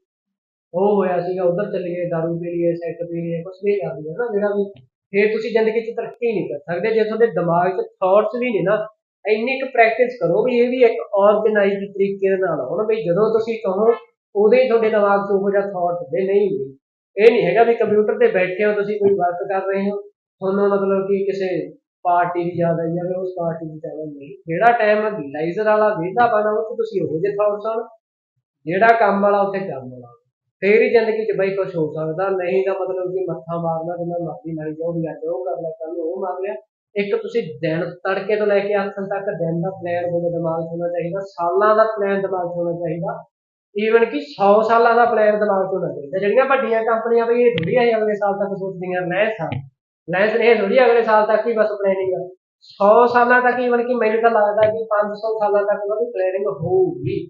ਉਹ ਹੋਇਆ ਸੀਗਾ, ਉਧਰ ਚੱਲ ਗਏ, ਦਾਰੂ ਪੀ ਲਈਏ, ਸੈੱਟ ਪੀ ਲਈਏ, ਕੁਛ ਵੀ ਕਰ ਲਈਏ ਨਾ, ਜਿਹੜਾ ਵੀ ਫਿਰ ਤੁਸੀਂ ਜ਼ਿੰਦਗੀ 'ਚ ਤਰੱਕੀ ਨਹੀਂ ਕਰ ਸਕਦੇ, ਜੇ ਤੁਹਾਡੇ ਦਿਮਾਗ 'ਚ ਥਾਟਸ ਵੀ ਨੇ ਨਾ, ਇੰਨੀ ਕੁ ਪ੍ਰੈਕਟਿਸ ਕਰੋ ਵੀ ਇਹ ਵੀ ਇੱਕ ਆਰਗੇਨਾਈਜ਼ਡ ਤਰੀਕੇ ਦੇ ਨਾਲ ਹੋਣ ਵੀ ਜਦੋਂ ਤੁਸੀਂ ਕਹੋ ਉਦੋਂ ਹੀ ਤੁਹਾਡੇ ਦਿਮਾਗ 'ਚ ਉਹੋ ਜਿਹਾ ਥਾਟ ਦੇ ਨਹੀਂ ਇਹ ਨਹੀਂ ਹੈਗਾ ਵੀ ਕੰਪਿਊਟਰ ਤੇ ਬੈਠੇ ਹੋ ਤੁਸੀਂ ਕੋਈ ਵਰਕ ਕਰ ਰਹੇ ਹੋ, ਤੁਹਾਨੂੰ ਮਤਲਬ ਕਿ ਕਿਸੇ ਪਾਰਟੀ ਦੀ ਯਾਦ ਆਈ ਜਾਵੇ, ਉਸ ਪਾਰਟੀ ਦੀ ਯਾਦ ਨਹੀਂ। ਜਿਹੜਾ ਟਾਈਮ ਰਿਲਾਈਜ਼ਰ ਵਾਲਾ, ਵਿਹਲਾ ਬਣਾ ਉਹ 'ਚ ਤੁਸੀਂ ਉਹੋ ਜਿਹੇ ਥਾਟਸ ਆਉਣ, ਜਿਹੜਾ ਕੰਮ ਵਾਲਾ, ਉੱਥੇ ਕੰਮ ਵਾਲਾ ਫੇਰ ਹੀ ਜ਼ਿੰਦਗੀ 'ਚ ਬਈ ਕੁਝ ਹੋ ਸਕਦਾ। ਨਹੀਂ ਤਾਂ ਮਤਲਬ ਕਿ ਮੱਥਾ ਮਾਰਨਾ ਜਿੰਨਾ ਮਰਜ਼ੀ ਮਾਰੀ ਜਾਓ, ਵੀ ਅੱਜ ਉਹ ਕਰ ਲਿਆ ਕੱਲ ਉਹ ਮਾਰ ਲਿਆ। ਇੱਕ ਤੁਸੀਂ ਦਿਨ ਤੜਕੇ ਤੋਂ ਲੈ ਕੇ ਆਥਣ ਤੱਕ ਦਿਨ ਦਾ ਪਲਾਨ ਤੁਹਾਡੇ ਦਿਮਾਗ 'ਚ ਹੋਣਾ ਚਾਹੀਦਾ। ਸਾਲਾਂ ਦਾ ਪਲਾਨ ਦਿਮਾਗ 'ਚ ਹੋਣਾ ਚਾਹੀਦਾ। ਈਵਨ ਕਿ 100 ਸਾਲਾਂ ਦਾ ਪਲਾਨ ਦਿਮਾਗ 'ਚ ਹੋਣਾ ਚਾਹੀਦਾ। ਜਿਹੜੀਆਂ ਵੱਡੀਆਂ ਕੰਪਨੀਆਂ ਬਈ ਇਹ ਥੋੜੀ ਆ ਅਗਲੇ ਸਾਲ ਤੱਕ ਸੋਚਦੀਆਂ, ਲੈਸ ਆ। ਲੈਸ ਇਹ ਥੋੜੀ ਅਗਲੇ ਸਾਲ ਤੱਕ ਹੀ ਬਸ ਪਲੈਨਿੰਗ ਆ। 100 ਸਾਲਾਂ ਤੱਕ ਈਵਨ ਕਿ ਮੈਨੂੰ ਤਾਂ ਲੱਗਦਾ ਕਿ 500 ਸਾਲਾਂ ਤੱਕ ਉਹਦੀ ਪਲੈਨਿੰਗ ਹੋਊਗੀ।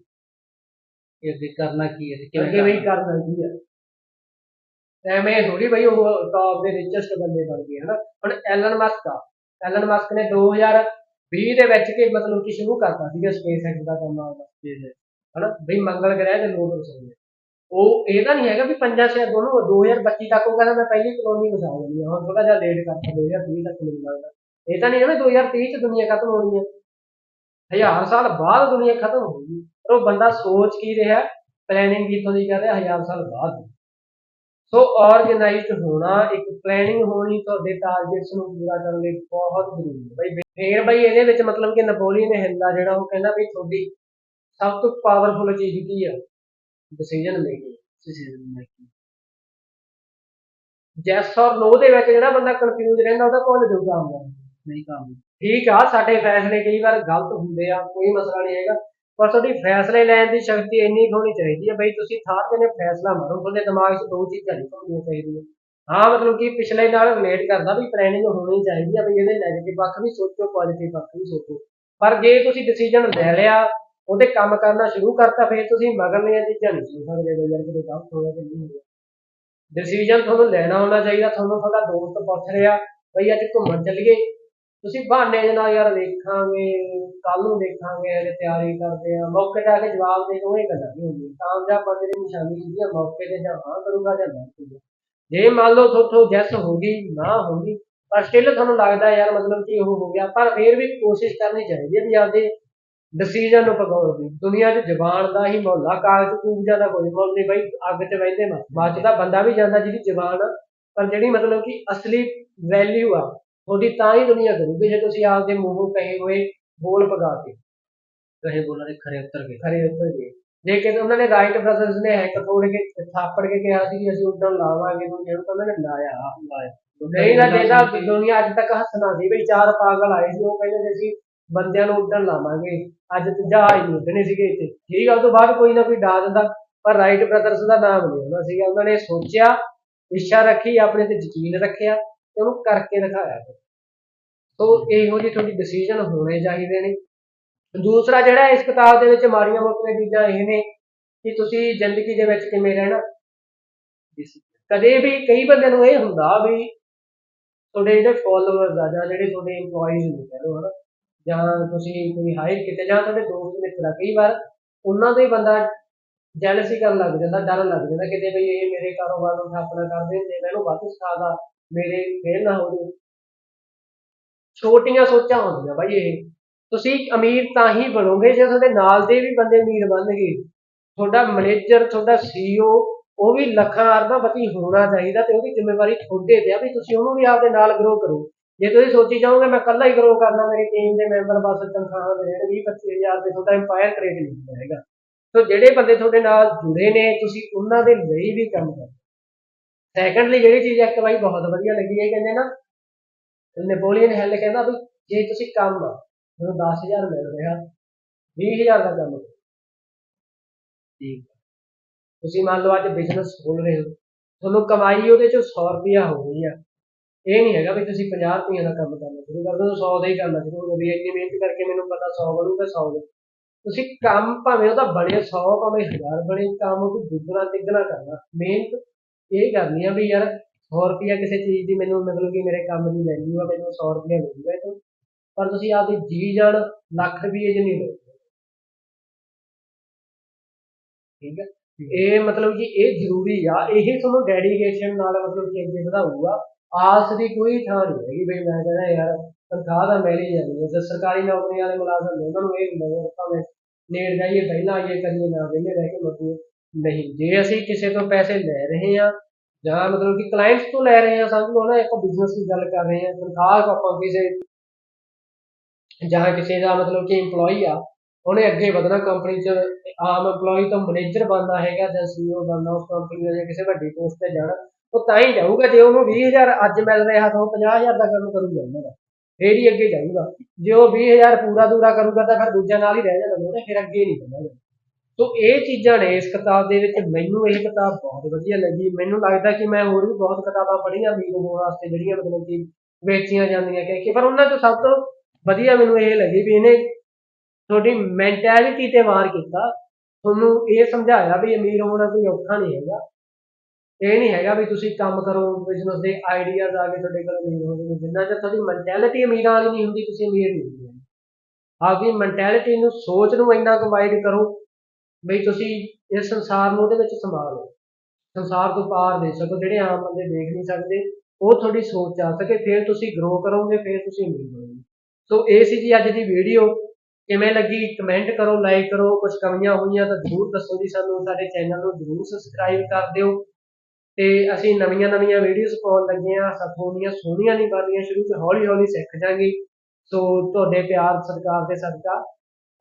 ਕਿ ਅੱਗੇ ਕਰਨਾ ਕੀ ਹੈ ਤੇ ਕਿਵੇਂ ਅੱਗੇ ਵੀ ਕਰਨਾ। ਕਰ ਸਕਦੀ ਹੈ। ਐਵੇਂ ਥੋੜੀ ਬਈ ਉਹ ਟੌਪ ਦੇ ਰਿਚੈਸਟ ਬੰਦੇ ਬਣ ਗਏ ਹਨਾ। ਹੁਣ ਐਲਨ ਮਸਕ ਆ। ਐਲਨ ਮਸਕ ਨੇ 2020 ਦੇ ਵਿੱਚ ਕਿ ਮਤਲਬ ਕਿ ਸ਼ੁਰੂ ਕਰਤਾ ਸੀਗਾ ਸਪੇਸ ਐਕਸ ਦਾ ਕੰਮ ਆਉਣਾ ਹਨਾ। ਬਈ ਮੰਗਲ ਗ੍ਰਹਿ ਦੇ ਲੋਕ ਵਸਾਉਣੇ ਉਹ ਇਹ ਤਾਂ ਨਹੀਂ ਹੈਗਾ ਵੀ ਪੰਜਾਂ ਛੇ ਦੋਨੋਂ 2025 ਤੱਕ ਉਹ ਕਹਿੰਦਾ ਮੈਂ ਪਹਿਲੀ ਕਲੋਨੀ ਵਸਾ ਦੇਣੀ ਆ ਹੁਣ ਥੋੜਾ ਜਿਹਾ ਲੇਟ ਕਰਤਾ 2020 ਤੱਕ ਮੈਨੂੰ ਲੱਗਦਾ। ਇਹ ਤਾਂ ਨਹੀਂ ਹੈ ਨਾ 2030 ਚ ਦੁਨੀਆ ਖਤਮ ਹੋਣੀ ਹੈ ਹਜ਼ਾਰ ਸਾਲ ਬਾਅਦ ਦੁਨੀਆ ਖਤਮ ਹੋਊਗੀ ਪਰ ਉਹ ਬੰਦਾ ਸੋਚ ਕੀ ਰਿਹਾ? ਪਲੈਨਿੰਗ ਕਿੱਥੋਂ ਦੀ ਕਰ ਰਿਹਾ? ਹਜ਼ਾਰ ਸਾਲ ਬਾਅਦ। ਸੋ ਆਰਗੇਨਾਈਜ਼ਡ ਹੋਣਾ ਇੱਕ ਪਲੈਨਿੰਗ ਹੋਣੀ ਤੁਹਾਡੇ ਟਾਰਗੇਟਸ ਨੂੰ ਪੂਰਾ ਕਰਨ ਲਈ ਬਹੁਤ ਜ਼ਰੂਰੀ ਹੈ। ਬਈ ਫੇਰ ਬਈ ਇਹਦੇ ਵਿੱਚ ਮਤਲਬ ਕਿ ਨਪੋਲੀਅਨ ਹਿੱਲ ਆ ਜਿਹੜਾ ਉਹ ਕਹਿੰਦਾ ਵੀ ਤੁਹਾਡੀ ਸਭ ਤੋਂ ਪਾਵਰਫੁਲ ਚੀਜ਼ ਕੀ ਆ? Decision making Decision making, yes or no ਦੇ ਵਿੱਚ ਜਿਹੜਾ ਬੰਦਾ ਕਨਫਿਊਜ਼ ਰਹਿੰਦਾ ਉਹਦਾ ਭੁੱਲ ਜਾਊਗਾ ਆਉਂਦਾ ਨਹੀਂ ਕੰਮ ਠੀਕ ਆ ਸਾਡੇ ਫੈਸਲੇ ਕਈ ਵਾਰ ਗਲਤ ਹੁੰਦੇ ਆ ਕੋਈ ਮਸਲਾ ਨਹੀਂ ਹੈਗਾ। ਪਰ ਤੁਹਾਡੀ ਫੈਸਲੇ ਲੈਣ ਦੀ ਸ਼ਕਤੀ ਇੰਨੀ ਹੋਣੀ ਚਾਹੀਦੀ ਹੈ ਬਈ ਤੁਸੀਂ ਥਾਰ ਤੇ ਨੇ ਫੈਸਲਾ ਮਾਰੋ ਤੁਹਾਡੇ ਦਿਮਾਗ 'ਚ ਦੋ ਚੀਜ਼ਾਂ ਨਹੀਂ ਘੁੰਮਣੀਆਂ ਚਾਹੀਦੀਆਂ। ਹਾਂ, ਮਤਲਬ ਕਿ ਪਿਛਲੇ ਨਾਲ ਰਿਲੇਟ ਕਰਦਾ ਵੀ ਪਲੈਨਿੰਗ ਹੋਣੀ ਚਾਹੀਦੀ ਹੈ ਬਈ ਇਹਦੇ ਨੈਗੇਟਿਵ ਪੱਖ ਵੀ ਸੋਚੋ ਪੋਜ਼ਿਟਿਵ ਪੱਖ ਵੀ ਸੋਚੋ। ਪਰ ਜੇ ਤੁਸੀਂ ਡਿਸੀਜਨ ਲੈ ਲਿਆ, ਉਹਦੇ ਕੰਮ ਕਰਨਾ ਸ਼ੁਰੂ ਕਰਤਾ, ਫਿਰ ਤੁਸੀਂ ਮਗਰਲੀਆਂ ਚੀਜ਼ਾਂ ਨਹੀਂ ਸੋਚ ਸਕਦੇ ਬਈ ਯਾਰ ਕਿਤੇ ਗਲਤ ਹੋਇਆ ਕਿ ਨਹੀਂ ਹੋ ਗਿਆ ਡਿਸੀਜਨ ਤੁਹਾਨੂੰ ਲੈਣਾ ਹੋਣਾ ਚਾਹੀਦਾ, ਤੁਹਾਨੂੰ ਤੁਹਾਡਾ ਦੋਸਤ ਪੁੱਛ ਰਿਹਾ, ਬਈ ਅੱਜ ਘੁੰਮਣ ਚੱਲੀਏ। ਤੁਸੀਂ ਬਹਾਨੇ ਦੇ ਨਾਲ ਯਾਰ ਦੇਖਾਂਗੇ ਕੱਲ ਨੂੰ ਦੇਖਾਂਗੇ ਹਲੇ ਤਿਆਰੀ ਕਰਦੇ ਆ ਮੌਕੇ ਤੇ ਆ ਕੇ ਜਵਾਬ ਦੇ ਦੋ ਇਹ ਗੱਲਾਂ ਨਹੀਂ ਹੁੰਦੀਆਂ। ਕਾਮਯਾਬ ਬੰਦੇ ਦੀ ਨਿਸ਼ਾਨੀ ਹੁੰਦੀ ਆ, ਮੌਕੇ ਤੇ ਜਾਂ ਹਾਂ ਕਰੂਗਾ ਜਾਂ ਨਾ ਕਰੂਗਾ। ਜੇ ਮੰਨ ਲਓ ਤੁਹਾਥੋਂ ਜੈਸ ਹੋ ਗਈ, ਨਾ ਹੋ ਗਈ ਪਰ ਸਟਿਲ ਤੁਹਾਨੂੰ ਲੱਗਦਾ ਯਾਰ ਮਤਲਬ ਕਿ ਉਹ ਹੋ ਗਿਆ। ਪਰ ਫਿਰ ਵੀ ਕੋਸ਼ਿਸ਼ ਕਰਨੀ ਚਾਹੀਦੀ ਹੈ ਵੀ ਆਪਦੇ ਡਿਸੀਜਨ ਨੂੰ ਪਕਾਉਣ ਦੀ। ਦੁਨੀਆ 'ਚ ਜ਼ਬਾਨ ਦਾ ਹੀ ਮੁੱਲ ਕਾਗਜ਼ ਕੂਗਜ਼ਾਂ ਦਾ ਕੋਈ ਮੁੱਲ ਨਹੀਂ ਬਈ, ਅੱਗ 'ਚ ਵਹਿੰਦੇ ਮਰ ਬਾਅਦ ਬੰਦਾ ਵੀ ਜਾਂਦਾ ਜਿਹਦੀ ਜ਼ਬਾਨ ਆ, ਪਰ ਜਿਹੜੀ ਮਤਲਬ ਕਿ ਅਸਲੀ ਵੈਲਿਊ ਆ ਤੁਹਾਡੀ ਤਾਂ ਹੀ ਦੁਨੀਆ ਕਰੂਗੀ ਜੇ ਤੁਸੀਂ ਆਪਦੇ ਮੂੰਹੋਂ ਕਹੇ ਹੋਏ ਬੋਲ ਪਗਾਤੇ ਕਹੇ ਬੋਲਾਂ ਦੇ ਖਰੇ ਉੱਤਰ ਗਏ। ਖਰੇ ਉੱਤਰ ਗਏ। ਜੇ ਕਿ ਉਹਨਾਂ ਨੇ ਰਾਈਟ ਬ੍ਰਦਰਸ ਨੇ ਹੈਕ ਤੋੜ ਕੇ ਥਾਪੜ ਕੇ ਕਿਹਾ ਸੀ ਕਿ ਅਸੀਂ ਉੱਡਣ ਲਾਵਾਂਗੇ ਨੂੰ ਤਾਂ ਉਹਨਾਂ ਨੇ ਲਾਇਆ। ਲਾਇਆ ਨਹੀਂ ਨਾ ਤਾਂ ਦੁਨੀਆ ਅੱਜ ਤੱਕ ਹੱਸਣਾ ਸੀ ਵੀ ਚਾਰ ਪਾਗਲ ਆਏ ਸੀ ਉਹ ਕਹਿੰਦੇ ਸੀ ਅਸੀਂ ਬੰਦਿਆਂ ਨੂੰ ਉੱਡਣ ਲਾਵਾਂਗੇ। ਅੱਜ ਤੇ ਜਹਾਜ਼ ਨਹੀਂ ਉੱਡਣੇ ਸੀਗੇ ਇੱਥੇ। ਠੀਕ ਆ ਉਸ ਤੋਂ ਬਾਅਦ ਕੋਈ ਨਾ ਕੋਈ ਡਾ ਦਿੰਦਾ ਪਰ ਰਾਈਟ ਬ੍ਰਦਰਸ ਦਾ ਨਾਮ ਨਹੀਂ ਆਉਂਦਾ ਸੀਗਾ। ਉਹਨਾਂ ਨੇ ਸੋਚਿਆ ਇੱਛਾ ਰੱਖੀ ਆਪਣੇ ਤੇ ਯਕੀਨ ਰੱਖਿਆ। ਤੇ ਉਹਨੂੰ ਕਰਕੇ ਦਿਖਾਇਆ ਫਿਰ। ਸੋ ਇਹੋ ਜਿਹੇ ਤੁਹਾਡੀ ਡਿਸੀਜਨ ਹੋਣੇ ਚਾਹੀਦੇ ਨੇ ਦੂਸਰਾ ਜਿਹੜਾ ਇਸ ਕਿਤਾਬ ਦੇ ਵਿੱਚ ਮਾੜੀਆਂ ਮੋਟੀਆਂ ਚੀਜ਼ਾਂ ਇਹ ਨੇ ਕਿ ਤੁਸੀਂ ਜ਼ਿੰਦਗੀ ਦੇ ਵਿੱਚ ਕਿਵੇਂ ਰਹਿਣਾ ਕਦੇ ਵੀ ਕਈ ਬੰਦਿਆਂ ਨੂੰ ਇਹ ਹੁੰਦਾ ਵੀ ਤੁਹਾਡੇ ਜਿਹੜੇ ਫੋਲੋਅਰਸ ਆ ਜਾਂ ਜਿਹੜੇ ਤੁਹਾਡੇ EMPLOYEES ਨੇ ਕਹਿ ਲਓ, ਹਨਾ, ਜਾਂ ਤੁਸੀਂ ਕੋਈ ਹਾਇਰ ਕੀਤੇ, ਜਾਂ ਤੁਹਾਡੇ ਦੋਸਤ ਮਿੱਤਰ ਆ, ਕਈ ਵਾਰ ਉਹਨਾਂ ਤੋਂ ਹੀ ਬੰਦਾ ਜੈਲਸੀ ਕਰਨ ਲੱਗ ਜਾਂਦਾ ਡਰਨ ਲੱਗ ਜਾਂਦਾ ਕਿਤੇ ਵੀ ਇਹ ਮੇਰੇ ਕਾਰੋਬਾਰ ਨੂੰ ਠਾਪਣਾ ਕਰਦੇ ਜੇ ਮੈਂ ਇਹਨੂੰ ਵੱਧ ਸਿਖਾਦਾ ਮੇਰੇ ਫੇਲ ਨਾ ਹੋ ਜਾਵੇ ਛੋਟੀਆਂ ਸੋਚਾਂ ਹੁੰਦੀਆਂ ਬਾਈ ਇਹ। ਤੁਸੀਂ ਅਮੀਰ ਤਾਂ ਹੀ ਬਣੋਗੇ ਜੇ ਤੁਹਾਡੇ ਨਾਲ ਦੇ ਵੀ ਬੰਦੇ ਅਮੀਰ ਬਣਨਗੇ। ਤੁਹਾਡਾ ਮੈਨੇਜਰ, ਤੁਹਾਡਾ ਸੀਈਓ ਉਹ ਵੀ ਲੱਖਾਂ ਅਰਬਾਂ ਪਤੀ ਹੋਣਾ ਚਾਹੀਦਾ ਤੇ ਉਹਦੀ ਜ਼ਿੰਮੇਵਾਰੀ ਤੁਹਾਡੇ ਤੇ ਆ ਵੀ ਤੁਸੀਂ ਉਹਨੂੰ ਵੀ ਆਪਦੇ ਨਾਲ ਗਰੋ ਕਰੋ। ਜੇ ਤੁਸੀਂ ਸੋਚੀ ਜਾਓਗੇ, ਮੈਂ ਇਕੱਲਾ ਹੀ ਗਰੋ ਕਰਨਾ, ਮੇਰੀ ਟੀਮ ਦੇ ਮੈਂਬਰ ਬਸ ਤਨਖਾਹ ਦੇ ਦੇਣ 20 25000 ਦੇ ਤੁਹਾਡਾ ਇੰਪਾਇਰ ਕ੍ਰੀਏਟ ਨਹੀਂ ਹੁੰਦਾ ਹੈਗਾ। ਸੋ ਜਿਹੜੇ ਬੰਦੇ ਤੁਹਾਡੇ ਨਾਲ ਜੁੜੇ ਨੇ, ਤੁਸੀਂ ਉਹਨਾਂ ਦੇ ਲਈ ਵੀ ਕੰਮ ਕਰੋ। ਸੈਕੰਡਲੀ ਜਿਹੜੀ ਚੀਜ਼ ਇੱਕ ਬਾਈ ਬਹੁਤ ਵਧੀਆ ਲੱਗੀ ਹੈ ਕਹਿੰਦੇ ਨਾ ਨੈਪੋਲੀਅਨ ਹਿੱਲ ਕਹਿੰਦਾ ਵੀ ਜੇ ਤੁਸੀਂ ਕੰਮ ਤੁਹਾਨੂੰ 10000 ਮਿਲ ਰਿਹਾ 20000 ਦਾ ਕੰਮ। ਠੀਕ। ਤੁਸੀਂ ਮੰਨ ਲਓ ਅੱਜ ਬਿਜ਼ਨਸ ਖੋਲ ਰਹੇ ਹੋ ਤੁਹਾਨੂੰ ਕਮਾਈ ਉਹਦੇ ਚੋਂ 100 ਰੁਪਿਆ ਹੋ ਗਈ ਆ। ਇਹ ਨਹੀਂ ਹੈਗਾ ਵੀ ਤੁਸੀਂ 50 ਰੁਪਈਆ ਦਾ ਕੰਮ ਕਰਨਾ ਸ਼ੁਰੂ ਕਰ ਦਿਓ 100 ਦਾ ਹੀ ਕਰਨਾ ਸ਼ੁਰੂ ਕਰੋ ਵੀ ਇੰਨੀ ਮਿਹਨਤ ਕਰਕੇ ਮੈਨੂੰ ਪਤਾ 100 ਬਣੂਗਾ 100 ਦੇ। ਤੁਸੀਂ ਕੰਮ ਭਾਵੇਂ ਉਹਦਾ ਬਣੇ 100 ਭਾਵੇਂ 1000 ਬਣੇ ਕੰਮ ਉਹ ਦੁੱਗਣਾ ਤਿੱਗਣਾ ਕਰਨਾ ਮਿਹਨਤ ਇਹ ਕਰਨੀ ਆ ਵੀ ਯਾਰ 100 ਰੁਪਿਆ ਕਿਸੇ ਚੀਜ਼ ਦੀ ਮੈਨੂੰ ਮਤਲਬ ਕਿ ਮੇਰੇ ਕੰਮ ਦੀ ਵੈਲਿਊ ਆ, ਮੈਨੂੰ 100 ਰੁਪਿਆ ਮਿਲੂਗਾ ਤੋਂ ਪਰ ਤੁਸੀਂ ਆਪਦੀ ਜੀ ਜਾਨ ਲੱਖ ਰੁਪਏ ਚ ਨਹੀਂ ਲਓ ਠੀਕ ਹੈ ਇਹ ਮਤਲਬ ਕਿ ਇਹ ਜ਼ਰੂਰੀ ਆ, ਇਹ ਤੁਹਾਨੂੰ ਡੈਡੀਕੇਸ਼ਨ ਨਾਲ ਮਤਲਬ ਕਿ ਅੱਗੇ ਵਧਾਊਗਾ। ਆਸ ਦੀ ਕੋਈ ਥਾਂ ਨਹੀਂ ਹੈਗੀ ਬਈ ਮੈਂ ਕਹਿੰਦਾ ਯਾਰ ਤਨਖਾਹ ਤਾਂ ਮਿਲ ਹੀ ਜਾਂਦੀ ਹੈ। ਜੇ ਸਰਕਾਰੀ ਨੌਕਰੀ ਵਾਲੇ ਮੁਲਾਜ਼ਮ ਨੇ, ਉਹਨਾਂ ਨੂੰ ਇਹ ਹੁੰਦਾ ਯਾਰ ਭਾਵੇਂ ਨੇੜ ਜਾਈਏ ਪਹਿਲਾਂ ਆਈਏ, ਕਰੀਏ, ਨਾ ਵਿਹਲੇ ਰਹਿ ਕੇ ਮਜ਼ਦੂਰ ਨਹੀਂ, ਜੇ ਅਸੀਂ ਕਿਸੇ ਤੋਂ ਪੈਸੇ ਲੈ ਰਹੇ ਹਾਂ, ਜਾਂ ਮਤਲਬ ਕਿ ਕਲਾਇੰਟਸ ਤੋਂ ਲੈ ਰਹੇ ਹਾਂ ਸਮਝ ਲਓ ਨਾ ਇੱਕ ਬਿਜ਼ਨਸ ਦੀ ਗੱਲ ਕਰ ਰਹੇ ਹਾਂ, ਤਨਖਾਹ ਆਪਾਂ ਕਿਸੇ ਜਾਂ ਕਿਸੇ ਦਾ ਮਤਲਬ ਕਿ EMPLOYE ਆ, ਉਹਨੇ ਅੱਗੇ ਵਧਣਾ ਕੰਪਨੀ 'ਚ, ਆਮ EMPLOYE ਤੋਂ ਮੈਨੇਜਰ ਬਣਨਾ ਹੈਗਾ ਜਾਂ CEO ਬਣਨਾ, ਉਸ ਕੰਪਨੀ ਦਾ ਜਾਂ ਕਿਸੇ ਵੱਡੀ ਪੋਸਟ ਤੇ ਜਾਣਾ, ਉਹ ਤਾਂ ਹੀ ਜਾਊਗਾ, ਜੇ ਉਹਨੂੰ 20000 ਅੱਜ ਮਿਲ ਰਿਹਾ ਤਾਂ ਉਹ 50000 ਦਾ ਕੰਮ ਕਰੂਗਾ ਉਹਨਾਂ ਦਾ, ਫੇਰ ਹੀ ਅੱਗੇ ਜਾਊਗਾ, ਜੇ ਉਹ 20000 ਪੂਰਾ ਦੂਰਾ ਕਰੂਗਾ ਤਾਂ ਫਿਰ ਦੂਜਾ ਨਾਲ ਹੀ ਰਹਿ ਜਾਣਾ ਉਹਨੇ ਫਿਰ ਅੱਗੇ ਨਹੀਂ ਵਧਣਾ ਸੋ ਇਹ ਚੀਜ਼ਾਂ ਨੇ ਇਸ ਕਿਤਾਬ ਦੇ ਵਿੱਚ ਮੈਨੂੰ ਇਹ ਕਿਤਾਬ ਬਹੁਤ ਵਧੀਆ ਲੱਗੀ। ਮੈਨੂੰ ਲੱਗਦਾ ਕਿ ਮੈਂ ਹੋਰ ਵੀ ਬਹੁਤ ਕਿਤਾਬਾਂ ਪੜ੍ਹੀਆਂ ਅਮੀਰ ਹੋਣ ਵਾਸਤੇ ਜਿਹੜੀਆਂ ਮਤਲਬ ਕਿ ਵੇਚੀਆਂ ਜਾਂਦੀਆਂ ਕਿ ਪਰ ਉਹਨਾਂ ਤੋਂ ਸਭ ਤੋਂ ਵਧੀਆ ਮੈਨੂੰ ਇਹ ਲੱਗੀ ਵੀ ਇਹਨੇ ਤੁਹਾਡੀ ਮੈਂਟੈਲਿਟੀ ਤੇ ਵਾਰ ਕੀਤਾ। ਤੁਹਾਨੂੰ ਇਹ ਸਮਝਾਇਆ ਵੀ ਅਮੀਰ ਹੋਣਾ ਕੋਈ ਔਖਾ ਨਹੀਂ ਹੈਗਾ। ਇਹ ਨਹੀਂ ਹੈਗਾ ਵੀ ਤੁਸੀਂ ਕੰਮ ਕਰੋ ਬਿਜ਼ਨਸ ਦੇ ਆਈਡੀਆਜ਼ ਆ ਕੇ ਤੁਹਾਡੇ ਕੋਲ ਅਮੀਰ ਹੋ ਜਾਣਗੇ ਜਿੰਨਾ ਚਿਰ ਤੁਹਾਡੀ ਮੈਂਟੈਲਿਟੀ ਅਮੀਰਾਂ ਵਾਲੀ ਨਹੀਂ ਹੁੰਦੀ, ਤੁਸੀਂ ਅਮੀਰ ਨਹੀਂ ਹੁੰਦੇ। ਆਪਦੀ ਮੈਂਟੈਲਿਟੀ ਨੂੰ ਸੋਚ ਨੂੰ ਇੰਨਾ ਕੰਬਾਈਨ ਕਰੋ ਬਈ ਤੁਸੀਂ ਇਸ ਸੰਸਾਰ ਨੂੰ ਉਹਦੇ ਵਿੱਚ ਸੰਭਾਲੋ। ਸੰਸਾਰ ਤੋਂ ਪਾਰ ਦੇ ਸਕੋ, ਜਿਹੜੇ ਆਮ ਬੰਦੇ ਦੇਖ ਨਹੀਂ ਸਕਦੇ, ਉਹ ਤੁਹਾਡੀ ਸੋਚ 'ਚ ਆ ਸਕੇ, ਫਿਰ ਤੁਸੀਂ ਗਰੋ ਕਰੋਗੇ, ਫਿਰ ਤੁਸੀਂ ਅਮੀਰ ਬਣੋਗੇ। ਸੋ ਇਹ ਸੀ ਜੀ ਅੱਜ ਦੀ ਵੀਡੀਓ ਕਿਵੇਂ ਲੱਗੀ? ਕਮੈਂਟ ਕਰੋ ਲਾਈਕ ਕਰੋ। ਕੁਝ ਕਮੀਆਂ ਹੋਈਆਂ ਤਾਂ ਜ਼ਰੂਰ ਦੱਸੋ ਜੀ ਸਾਨੂੰ, ਸਾਡੇ ਚੈਨਲ ਨੂੰ ਜ਼ਰੂਰ ਸਬਸਕ੍ਰਾਈਬ ਕਰ ਦਿਓ। ਤੇ ਅਸੀਂ ਨਵੀਆਂ ਨਵੀਆਂ ਵੀਡੀਓਜ਼ ਪਾਉਣ ਲੱਗੇ ਆ ਸਖੋਣੀਆਂ ਸੋਹਣੀਆਂ ਨਹੀਂ ਬਣਦੀਆਂ, ਸ਼ੁਰੂ 'ਚ ਹੌਲੀ ਹੌਲੀ ਸਿੱਖ ਜਾਾਂਗੇ। ਸੋ ਤੁਹਾਡੇ ਪਿਆਰ, ਸਤਿਕਾਰ ਦੇ ਸਦਕਾ।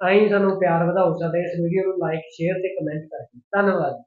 ਆਈ ਸਾਨੂੰ ਪਿਆਰ ਵਧਾਓ ਸਾਡੇ ਇਸ ਵੀਡੀਓ ਨੂੰ ਲਾਈਕ ਸ਼ੇਅਰ ਤੇ ਕਮੈਂਟ ਕਰਕੇ। ਧੰਨਵਾਦ।